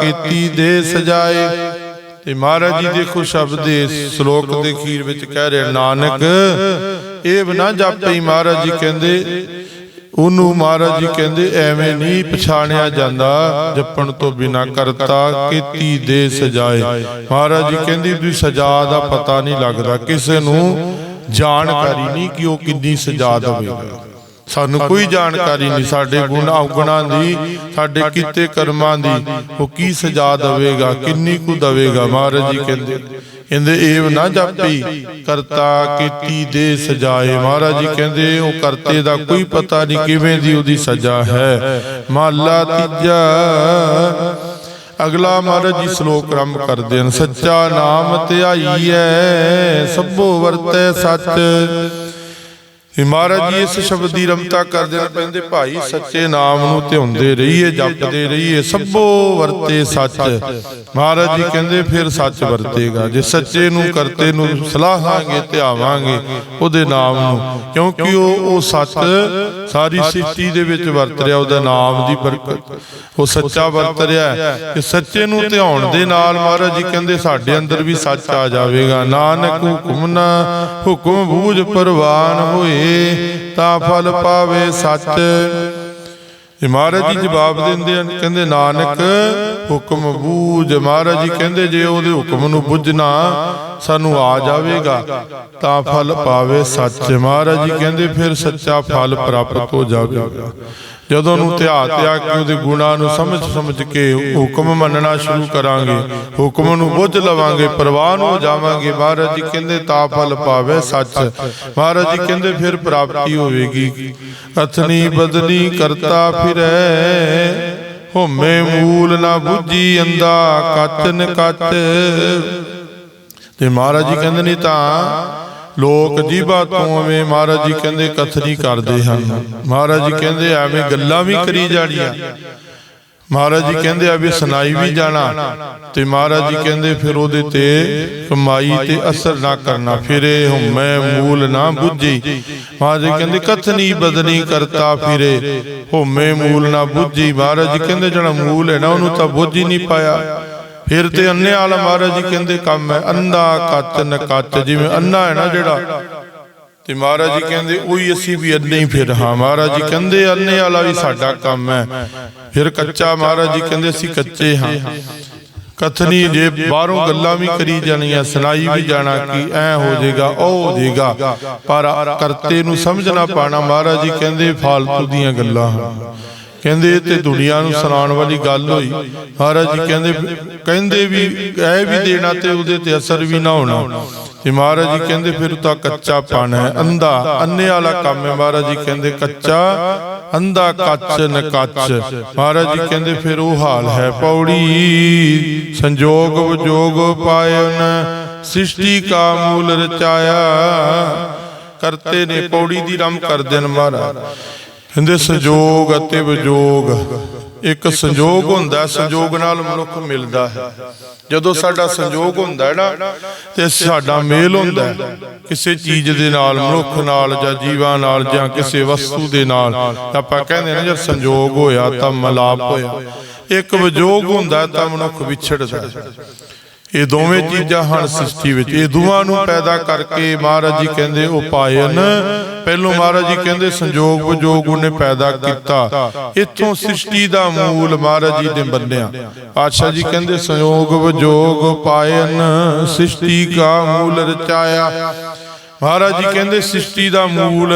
ਕੀਤੀ ਦੇ ਸਜਾਏ। ਤੇ ਮਹਾਰਾਜ ਜੀ ਦੇਖੋ ਸ਼ਬਦ ਦੇ ਸ਼ਲੋਕ ਦੇ ਅਖੀਰ ਵਿੱਚ ਕਹਿ ਰਹੇ ਨਾਨਕ ਏਵ ਨਾ ਜਾਪੀ ਮਹਾਰਾਜ ਜੀ ਕਹਿੰਦੇ ਉਹਨੂੰ ਮਹਾਰਾਜ ਜੀ ਕਹਿੰਦੇ, ਐਵੇਂ ਨਹੀਂ ਪਛਾਣਿਆ ਜਾਂਦਾ, ਜਪਣ ਤੋਂ ਬਿਨਾ ਕਰਤਾ, ਕੀਤੀ ਦੇ ਸਜਾਏ। ਮਹਾਰਾਜ ਜੀ ਕਹਿੰਦੀ ਵੀ ਸਜਾ ਦਾ ਪਤਾ ਨਹੀਂ ਲੱਗਦਾ, ਕਿਸੇ ਨੂੰ ਜਾਣਕਾਰੀ ਨਹੀਂ ਕਿ ਉਹ ਕਿੰਨੀ ਸਜਾ ਦੇਵੇਗਾ। ਸਾਨੂੰ ਕੋਈ ਜਾਣਕਾਰੀ ਨਹੀਂ, ਸਾਡੇ ਗੁਣ ਔਗੁਣਾਂ ਦੀ, ਸਾਡੇ ਕੀਤੇ ਕਰਮਾਂ ਦੀ, ਉਹ ਕੀ ਸਜਾ ਦੇਵੇਗਾ, ਕਿੰਨੀ ਕੁ ਦੇਵੇਗਾ? ਮਹਾਰਾਜ ਜੀ ਕਹਿੰਦੇ ਕਹਿੰਦੇ, ਏਵ ਨਾ ਜਾਪੀ, ਕਰਤਾ ਕੀਤੀ ਦੇ ਸਜਾਏ। ਮਹਾਰਾਜ ਜੀ ਕਹਿੰਦੇ, ਉਹ ਕਰਤੇ ਦਾ ਕੋਈ ਪਤਾ ਨਹੀਂ ਕਿਵੇਂ ਦੀ ਉਹਦੀ ਸਜ਼ਾ ਹੈ। ਮਾਲਾ ਤੀਜਾ, ਅਗਲਾ ਮਹਾਰਾਜ ਜੀ ਸ਼ਲੋਕ ਆਰੰਭ ਕਰਦੇ ਹਨ, ਸੱਚਾ ਨਾਮ ਧਿਆਈਐ ਸਭੋ ਵਰਤੈ ਸੱਚ। ਵੀ ਮਹਾਰਾਜ ਜੀ ਇਸ ਸ਼ਬਦ ਦੀ ਰਮਤਾ ਕਰਦੇ ਨੇ ਕਹਿੰਦੇ ਭਾਈ ਸੱਚੇ ਨਾਮ ਨੂੰ ਧਿਆਉਂਦੇ ਰਹੀਏ ਜਪਦੇ ਰਹੀਏ ਸਭੋ ਵਰਤੇ ਸੱਚ ਮਹਾਰਾਜ ਜੀ ਕਹਿੰਦੇ ਫਿਰ ਸੱਚ ਵਰਤੇਗਾ ਜੇ ਸੱਚੇ ਨੂੰ ਕਰਤੇ ਨੂੰ ਸਲਾਹਾਂਗੇ ਧਿਆਵਾਂਗੇ ਉਹਦੇ ਨਾਮ ਨੂੰ। ਕਿਉਂਕਿ ਉਹ ਉਹ ਸੱਚ ਸਾਰੀ ਸ੍ਰਿਸ਼ਟੀ ਦੇ ਵਿੱਚ ਵਰਤ ਰਿਹਾ ਉਹਦਾ ਨਾਮ ਦੀ ਬਰਕਤ। ਉਹ ਸੱਚਾ ਵਰਤ ਰਿਹਾ ਕਿ ਸੱਚੇ ਨੂੰ ਧਿਆਉਣ ਦੇ ਨਾਲ ਮਹਾਰਾਜ ਜੀ ਕਹਿੰਦੇ ਸਾਡੇ ਅੰਦਰ ਵੀ ਸੱਚ ਆ ਜਾਵੇਗਾ ਨਾਨਕ ਹੁਕਮ ਨਾ ਹੁਕਮ ਬੂਝ ਪ੍ਰਵਾਨ ਹੋਏ ਤਾਂ ਫਲ ਪਾਵੇ ਸੱਚ। ਇਹ ਮਹਾਰਾਜ ਜੀ ਜਵਾਬ ਦਿੰਦੇ ਹਨ, ਕਹਿੰਦੇ, ਨਾਨਕ, ਹੁਕਮ ਬੂਝ। ਮਹਾਰਾਜ ਜੀ ਕਹਿੰਦੇ, ਜੇ ਉਹਦੇ ਹੁਕਮ ਨੂੰ ਬੁੱਝਣਾ, ਸਾਨੂੰ ਆ ਜਾਵੇਗਾ, ਤਾਂ ਫਲ ਪਾਵੇ ਸੱਚ। ਮਹਾਰਾਜ ਜੀ ਕਹਿੰਦੇ, ਫਿਰ ਸੱਚਾ ਫਲ ਪ੍ਰਾਪਤ ਹੋ ਜਾਵੇਗਾ। ਜਦੋਂ ਨੂੰ ਧਿਆ ਧਿਆ ਕੇ ਉਹਦੇ ਗੁਣਾਂ ਨੂੰ ਸਮਝ ਸਮਝ ਕੇ ਹੁਕਮ ਮੰਨਣਾ ਸ਼ੁਰੂ ਕਰਾਂਗੇ ਹੁਕਮ ਨੂੰ ਬੁੱਝ ਲਵਾਂਗੇ ਪ੍ਰਵਾਨ ਹੋ ਜਾਵਾਂਗੇ। ਮਹਾਰਾਜ ਜੀ ਕਹਿੰਦੇ ਤਾਂ ਫਲ ਪਾਵੇ ਸੱਚ। ਮਹਾਰਾਜ ਜੀ ਕਹਿੰਦੇ ਫਿਰ ਪ੍ਰਾਪਤੀ ਹੋਵੇਗੀ। ਅਥਨੀ ਬਦਨੀ ਕਰਤਾ ਫਿਰੈ। ਹੋਮੇ ਮੂਲ ਨਾ ਬੁੱਝੀ ਅੰਦਾ ਕੱਚ ਨ ਕੱਚ ਤੇ ਮਹਾਰਾਜ ਜੀ ਕਹਿੰਦੇ ਨਹੀਂ ਤਾਂ ਲੋਕ ਜੀਭਾ ਤੋਂ ਐਵੇਂ ਮਹਾਰਾਜ ਜੀ ਕਹਿੰਦੇ ਕਥਨੀ ਕਰਦੇ ਹਨ। ਮਹਾਰਾਜ ਜੀ ਕਹਿੰਦੇ ਐਵੇਂ ਗੱਲਾਂ ਵੀ ਕਰੀ ਜਾਣੀਆਂ। ਮਹਾਰਾਜ ਜੀ ਕਹਿੰਦੇ ਆ ਵੀ ਸੁਣਾਈ ਵੀ ਜਾਣਾ। ਤੇ ਮਹਾਰਾਜ ਜੀ ਕਹਿੰਦੇ ਫਿਰ ਉਹਦੇ ਤੇ ਕਮਾਈ ਤੇ ਅਸਰ ਨਾ ਕਰਨਾ। ਫਿਰੇ ਹਉਮੈ ਮੂਲ ਨਾ ਬੁੱਝੀ। ਮਹਾਰਾਜ ਜੀ ਕਹਿੰਦੇ ਕਥਨੀ ਬਦਨੀ ਕਰਤਾ ਫਿਰੇ। ਹਉਮੈ ਮੂਲ ਨਾ ਬੁੱਝੀ। ਮਹਾਰਾਜ ਜੀ ਕਹਿੰਦੇ ਜਿਹੜਾ ਮੂਲ ਹੈ ਨਾ ਉਹਨੂੰ ਤਾਂ ਬੁੱਝ ਹੀ ਨਹੀਂ ਪਾਇਆ। ਫਿਰ ਤੇ ਅੰਨੇ ਵਾਲਾ ਮਹਾਰਾਜ ਜੀ ਕਹਿੰਦੇ ਕੰਮ ਹੈ ਅੰਧਾ ਕੱਚ ਨ ਕੱਚ ਜਿਵੇਂ ਅੰਨਾ ਹੈ ਨਾ ਜਿਹੜਾ। ਤੇ ਮਹਾਰਾਜ ਜੀ ਕਹਿੰਦੇ ਉਹੀ ਅਸੀਂ ਵੀ ਅੰਨੇ ਹੀ ਫਿਰ। ਹਾਂ ਮਹਾਰਾਜ ਜੀ ਕਹਿੰਦੇ ਅੰਨੇ ਵਾਲਾ ਵੀ ਸਾਡਾ ਕੰਮ ਹੈ। ਫਿਰ ਕੱਚਾ ਮਹਾਰਾਜ ਜੀ ਕਹਿੰਦੇ ਅਸੀਂ ਕੱਚੇ ਹਾਂ। ਕਥਨੀ ਜੇ ਬਾਹਰੋਂ ਗੱਲਾਂ ਵੀ ਕਰੀ ਜਾਣੀਆਂ ਸੁਣਾਈ ਵੀ ਜਾਣਾ ਕਿ ਐ ਹੋ ਜਾਏਗਾ ਉਹ ਹੋ ਜਾਏਗਾ ਪਰ ਕਰਤੇ ਨੂੰ ਸਮਝਣਾ ਪਾਣਾ ਮਹਾਰਾਜ ਜੀ ਕਹਿੰਦੇ ਫਾਲਤੂ ਦੀਆਂ ਗੱਲਾਂ ਹਨ। ਕਹਿੰਦੇ ਤੇ ਦੁਨੀਆ ਨੂੰ ਸੁਣਾਉਣ ਵਾਲੀ ਗੱਲ ਹੋਈ। ਮਹਾਰਾਜ ਜੀ ਕਹਿੰਦੇ ਕਹਿੰਦੇ ਵੀ ਇਹ ਵੀ ਦੇਣਾ ਤੇ ਉਹਦੇ ਤੇ ਅਸਰ ਵੀ ਨਾ ਹੋਣਾ। ਤੇ ਮਹਾਰਾਜ ਜੀ ਕਹਿੰਦੇ ਫਿਰ ਤਾਂ ਕੱਚਾ ਪਣ ਹੈ। ਅੰਧਾ ਅੰਨੇ ਵਾਲਾ ਕੰਮ ਹੈ। ਮਹਾਰਾਜ ਜੀ ਕਹਿੰਦੇ ਕੱਚਾ ਅੰਧਾ ਕੱਚ ਨ ਕੱਚ। ਮਹਾਰਾਜ ਜੀ ਕਹਿੰਦੇ ਫਿਰ ਉਹ ਹਾਲ ਹੈ ਪੌੜੀ। ਸੰਜੋਗ ਵਿਜੋਗ ਪਾਇਨ ਸ੍ਰਿਸ਼ਟੀ ਕਾ ਮੂਲ ਰਚਾਇਆ। ਕਰਤੇ ਨੇ ਪੌੜੀ ਦੀ ਰਮ ਕਰਦੇ ਨੇ ਮਹਾਰਾਜ। ਕਹਿੰਦੇ ਸੰਜੋਗ ਅਤੇ ਵਿਜੋਗ ਇੱਕ ਸੰਜੋਗ ਹੁੰਦਾ ਸੰਜੋਗ ਨਾਲ ਮਨੁੱਖ ਮਿਲਦਾ ਹੈ। ਜਦੋਂ ਸਾਡਾ ਸੰਜੋਗ ਹੁੰਦਾ ਹੈ ਨਾ, ਤੇ ਸਾਡਾ ਮੇਲ ਹੁੰਦਾ ਹੈ। ਕਿਸੇ ਚੀਜ਼ ਦੇ ਨਾਲ, ਮਨੁੱਖ ਨਾਲ ਜਾਂ ਜੀਵਾਂ ਨਾਲ ਜਾਂ ਕਿਸੇ ਵਸਤੂ ਦੇ ਨਾਲ। ਆਪਾਂ ਕਹਿੰਦੇ ਨੇ, ਜਦ ਸੰਜੋਗ ਹੋਇਆ ਤਾਂ ਮਲਾਪ ਹੋਇਆ। ਇੱਕ ਵਿਜੋਗ ਹੁੰਦਾ ਤਾਂ ਮਨੁੱਖ ਵਿਛੜਦਾ ਹੈ। ਇਹ ਦੋਵੇਂ ਚੀਜ਼ਾਂ ਹਨ ਸ੍ਰਿਸ਼ਟੀ ਵਿੱਚ। ਇਹ ਦੋਵਾਂ ਨੂੰ ਪੈਦਾ ਕਰਕੇ ਮਹਾਰਾਜ ਜੀ ਕਹਿੰਦੇ ਉਪਾਇਨ ਪਹਿਲੋਂ ਮਹਾਰਾਜ ਜੀ ਕਹਿੰਦੇ, ਸੰਜੋਗ ਵਿਜੋਗ ਉਹਨੇ ਪੈਦਾ ਕੀਤਾ। ਇੱਥੋਂ ਸ੍ਰਿਸ਼ਟੀ ਦਾ ਮੂਲ ਮਹਾਰਾਜ ਜੀ ਨੇ ਬੰਨਿਆ। ਪਾਤਸ਼ਾਹ ਜੀ ਕਹਿੰਦੇ ਸੰਯੋਗ ਵਿਜੋਗ ਪਾਇਨ, ਸ੍ਰਿਸ਼ਟੀ ਕਾ ਮੂਲ ਰਚਾਇਆ। ਮਹਾਰਾਜ ਜੀ ਕਹਿੰਦੇ, ਸ੍ਰਿਸ਼ਟੀ ਦਾ ਮੂਲ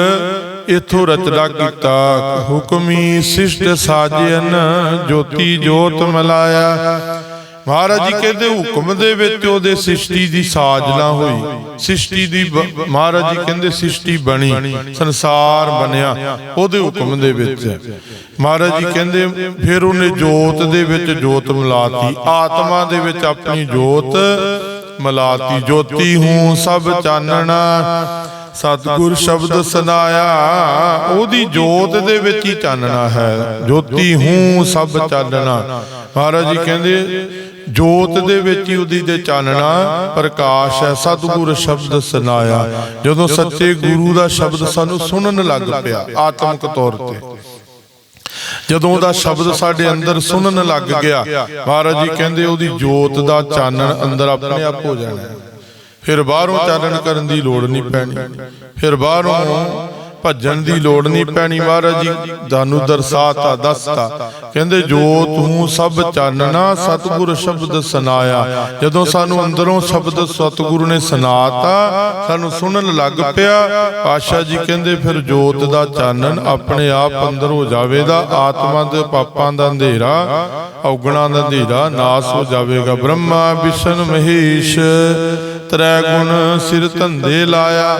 ਇਥੋਂ ਰਚਨਾ ਕੀਤਾ। ਹੁਕਮੀ ਸਿਸ਼ਟ ਸਾਜਨ, ਜੋਤੀ ਜੋਤ ਮਲਾਇਆ। ਮਹਾਰਾਜ ਜੀ ਕਹਿੰਦੇ ਹੁਕਮ ਦੇ ਵਿੱਚ ਉਹਦੇ ਸ੍ਰਿਸ਼ਟੀ ਦੀ ਸਾਜਨਾ ਹੋਈ। ਸ੍ਰਿਸ਼ਟੀ ਦੀ ਮਹਾਰਾਜ ਜੀ ਕਹਿੰਦੇ ਸ੍ਰਿਸ਼ਟੀ ਬਣੀ, ਸੰਸਾਰ ਬਣਿਆ ਉਹਦੇ ਹੁਕਮ ਦੇ ਵਿੱਚ। ਮਹਾਰਾਜ ਜੀ ਕਹਿੰਦੇ ਫਿਰ ਉਹਨੇ ਜੋਤ ਦੇ ਵਿੱਚ ਜੋਤ ਮਿਲਾਤੀ, ਆਤਮਾ ਦੇ ਵਿੱਚ ਆਪਣੀ ਜੋਤ ਮਿਲਾਤੀ, ਜੋਤੀ ਹੂੰ ਸਭ ਚਾਨਣਾ, ਸਤਿਗੁਰ ਸ਼ਬਦ ਸੁਨਾਇਆ ਉਹਦੀ ਜੋਤ ਦੇ ਵਿੱਚ ਹੀ ਚਾਨਣਾ ਹੈ, ਜੋਤੀ ਹੂੰ ਸਭ ਚਾਨਣਾ। ਮਹਾਰਾਜ ਜੀ ਕਹਿੰਦੇ ਜੋਤ ਦੇ ਵਿੱਚ ਹੀ ਉਹਦੀ ਦੇ ਚਾਨਣਾ ਪ੍ਰਕਾਸ਼ ਹੈ ਸਤਿਗੁਰ ਸ਼ਬਦ ਸੁਨਾਇਆ ਜਦੋਂ ਸੱਚੇ ਗੁਰੂ ਦਾ ਸ਼ਬਦ ਸਾਨੂੰ ਸੁਣਨ ਲੱਗ ਪਿਆ ਆਤਮਿਕ ਤੌਰ ਤੇ। ਜਦੋਂ ਉਹਦਾ ਸ਼ਬਦ ਸਾਡੇ ਅੰਦਰ ਸੁਣਨ ਲੱਗ ਗਿਆ ਮਹਾਰਾਜ ਜੀ ਕਹਿੰਦੇ ਉਹਦੀ ਜੋਤ ਦਾ ਚਾਨਣ ਅੰਦਰ ਆਪਣੇ ਆਪ ਹੋ ਜਾਣਾ। ਫਿਰ ਬਾਹਰੋਂ ਚਾਨਣ ਕਰਨ ਦੀ ਲੋੜ ਨਹੀਂ ਪੈਣੀ। ਫਿਰ ਬਾਹਰੋਂ ਭੱਜਣ ਦੀ ਲੋੜ ਨਹੀਂ ਪੈਣੀ ਮਹਾਰਾਜ ਜੀ। ਦਾਨੂੰ ਦਰਸਾਤਾ, ਦੱਸਤਾ। ਕਹਿੰਦੇ, ਜੋ ਤੂੰ ਸਭ ਚਾਨਣਾ, ਸਤਿਗੁਰ ਸ਼ਬਦ ਸੁਨਾਇਆ ਜਦੋਂ ਸਾਨੂੰ ਅੰਦਰੋਂ ਸ਼ਬਦ ਸਤਿਗੁਰੂ ਨੇ ਸੁਨਾਤਾ ਸਾਨੂੰ ਸੁਣਨ ਲੱਗ ਪਿਆ। ਪਾਸ਼ਾ ਜੀ ਕਹਿੰਦੇ, ਫਿਰ ਜੋਤ ਦਾ ਚਾਨਣ ਆਪਣੇ ਆਪ ਅੰਦਰ ਹੋ ਜਾਵੇਗਾ, ਆਤਮਾ ਦੇ ਪਾਪਾਂ ਦਾ ਅੰਧੇਰਾ, ਔਗਣਾ ਦਾ ਅੰਧੇਰਾ ਨਾਸ ਹੋ ਜਾਵੇਗਾ। ਬ੍ਰਹਮਾ, ਵਿਸ਼ਨ ਮਹੇਸ਼, ਤ੍ਰੈ ਗੁਣ ਸਿਰ ਧੰਦੇ ਲਾਇਆ।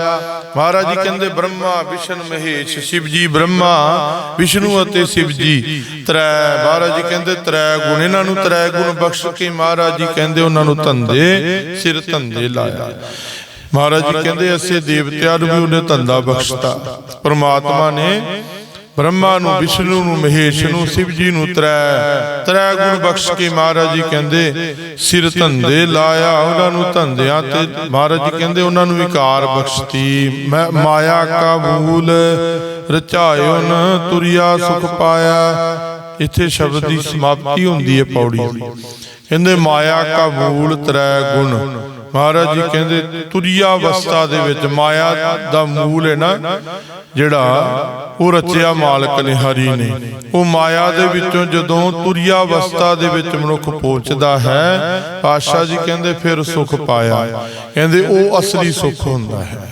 ਮਹਾਰਾਜ ਜੀ ਕਹਿੰਦੇ ਬ੍ਰਹਮਾ ਵਿਸ਼ਨ ਮਹੇਸ਼ ਸ਼ਿਵ ਜੀ ਬ੍ਰਹਮਾ ਵਿਸ਼ਨੂੰ ਅਤੇ ਸ਼ਿਵ ਜੀ। ਤ੍ਰੈ ਮਹਾਰਾਜ ਜੀ ਕਹਿੰਦੇ ਤ੍ਰੈ ਗੁਣ ਇਹਨਾਂ ਨੂੰ ਤ੍ਰੈ ਗੁਣ ਬਖਸ਼ ਕੇ ਮਹਾਰਾਜ ਜੀ ਕਹਿੰਦੇ ਉਹਨਾਂ ਨੂੰ ਧੰਦੇ ਸਿਰ ਧੰਦੇ ਲਾਇਆ। ਮਹਾਰਾਜ ਜੀ ਕਹਿੰਦੇ ਅਸੀਂ ਦੇਵਤਿਆਂ ਨੂੰ ਵੀ ਉਹਨੇ ਧੰਦਾ ਬਖਸ਼ਤਾ। ਪ੍ਰਮਾਤਮਾ ਨੇ ਬ੍ਰਹਮਾ ਨੂੰ ਵਿਸ਼ਨੂੰ ਨੂੰ ਮਹੇਸ਼ ਨੂੰ ਸ਼ਿਵ ਜੀ ਨੂੰ ਤਰੈ। ਤਰੈ। ਗੁਣ ਬਖਸ਼ ਕੇ ਮਹਾਰਾਜ ਜੀ ਕਹਿੰਦੇ ਸਿਰ ਧੰਦੇ ਲਾਇਆ ਉਹਨਾਂ ਨੂੰ ਧੰਦਿਆਂ ਤੇ ਮਹਾਰਾਜ ਜੀ ਕਹਿੰਦੇ ਉਹਨਾਂ ਨੂੰ ਵਿਕਾਰ ਬਖਸ਼ਤੀ। ਮੈਂ ਮਾਇਆ ਕਾ ਮੂਲ ਰਚਾਇਓ ਨ ਤੁਰਿਆ ਸੁਖ ਪਾਇਆ। ਇੱਥੇ ਸ਼ਬਦ ਦੀ ਸਮਾਪਤੀ ਹੁੰਦੀ ਹੈ ਪੌੜੀ ਕਹਿੰਦੇ ਮਾਇਆ ਕਾ ਮੂਲ ਤਰੈ ਗੁਣ। ਮਹਾਰਾਜ ਜੀ ਕਹਿੰਦੇ, ਤੁਰਿਆ ਅਵਸਥਾ ਦੇ ਵਿੱਚ ਮਾਇਆ ਦਾ ਮੂਲ ਹੈ ਨਾ, ਜਿਹੜਾ ਉਹ ਰਚਿਆ ਮਾਲਕ ਨੇ, ਹਰੀ ਨੇ। ਉਹ ਮਾਇਆ ਦੇ ਵਿੱਚੋਂ ਜਦੋਂ ਤੁਰਿਆ ਅਵਸਥਾ ਦੇ ਵਿੱਚ ਮਨੁੱਖ ਪਹੁੰਚਦਾ ਹੈ ਪਾਸ਼ਾ ਜੀ ਕਹਿੰਦੇ, ਫਿਰ ਸੁਖ ਪਾਇਆ। ਕਹਿੰਦੇ, ਉਹ ਅਸਲੀ ਸੁਖ ਹੁੰਦਾ ਹੈ।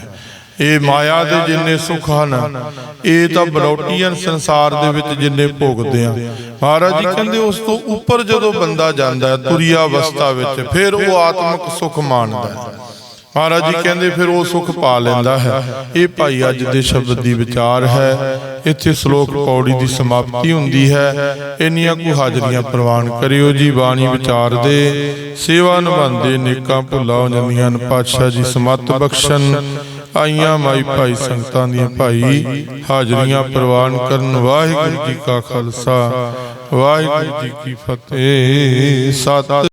ਇਹ ਮਾਇਆ ਦੇ ਜਿੰਨੇ ਸੁੱਖ ਹਨ ਇਹ ਤਾਂ ਬਲੌਟੀਆਂ ਸੰਸਾਰ ਦੇ ਵਿੱਚ ਜਿੰਨੇ ਭੋਗਦੇ ਆ। ਮਹਾਰਾਜ ਜੀ ਕਹਿੰਦੇ ਉਸ ਤੋਂ ਉੱਪਰ ਜਦੋਂ ਬੰਦਾ ਜਾਂਦਾ ਹੈ ਤੁਰਿਆ ਅਵਸਥਾ ਵਿੱਚ ਫਿਰ ਉਹ ਆਤਮਿਕ ਸੁਖ ਮਾਣਦਾ ਹੈ। ਮਹਾਰਾਜ ਜੀ ਕਹਿੰਦੇ ਫਿਰ ਉਹ ਸੁਖ ਪਾ ਲੈਂਦਾ ਹੈ। ਇਹ ਭਾਈ ਅੱਜ ਦੇ ਸ਼ਬਦ ਦੀ ਵਿਚਾਰ ਹੈ। ਇੱਥੇ ਸ਼ਲੋਕ ਪੌੜੀ ਦੀ ਸਮਾਪਤੀ ਹੁੰਦੀ ਹੈ। ਇੰਨੀਆਂ ਕੁ ਹਾਜ਼ਰੀਆਂ ਪ੍ਰਵਾਨ ਕਰਿਓ ਜੀ ਬਾਣੀ ਵਿਚਾਰ ਦੇ। ਸੇਵਾ ਨਿਭਾਉਂਦੇ ਨੇਕਾਂ ਭੁੱਲਾ ਜਾਂਦੀਆਂ ਨੇ ਪਾਤਸ਼ਾਹ ਜੀ ਸਮਤ ਬਖਸ਼ਣ ਆਈਆਂ ਮਾਈ ਭਾਈ ਸੰਗਤਾਂ ਦੀਆਂ ਭਾਈ ਹਾਜ਼ਰੀਆਂ ਪ੍ਰਵਾਨ ਕਰਨ ਵਾਹਿਗੁਰੂ ਜੀ ਕਾ ਖਾਲਸਾ, ਵਾਹਿਗੁਰੂ ਜੀ ਕੀ ਫਤਿਹ। ਸਤਿ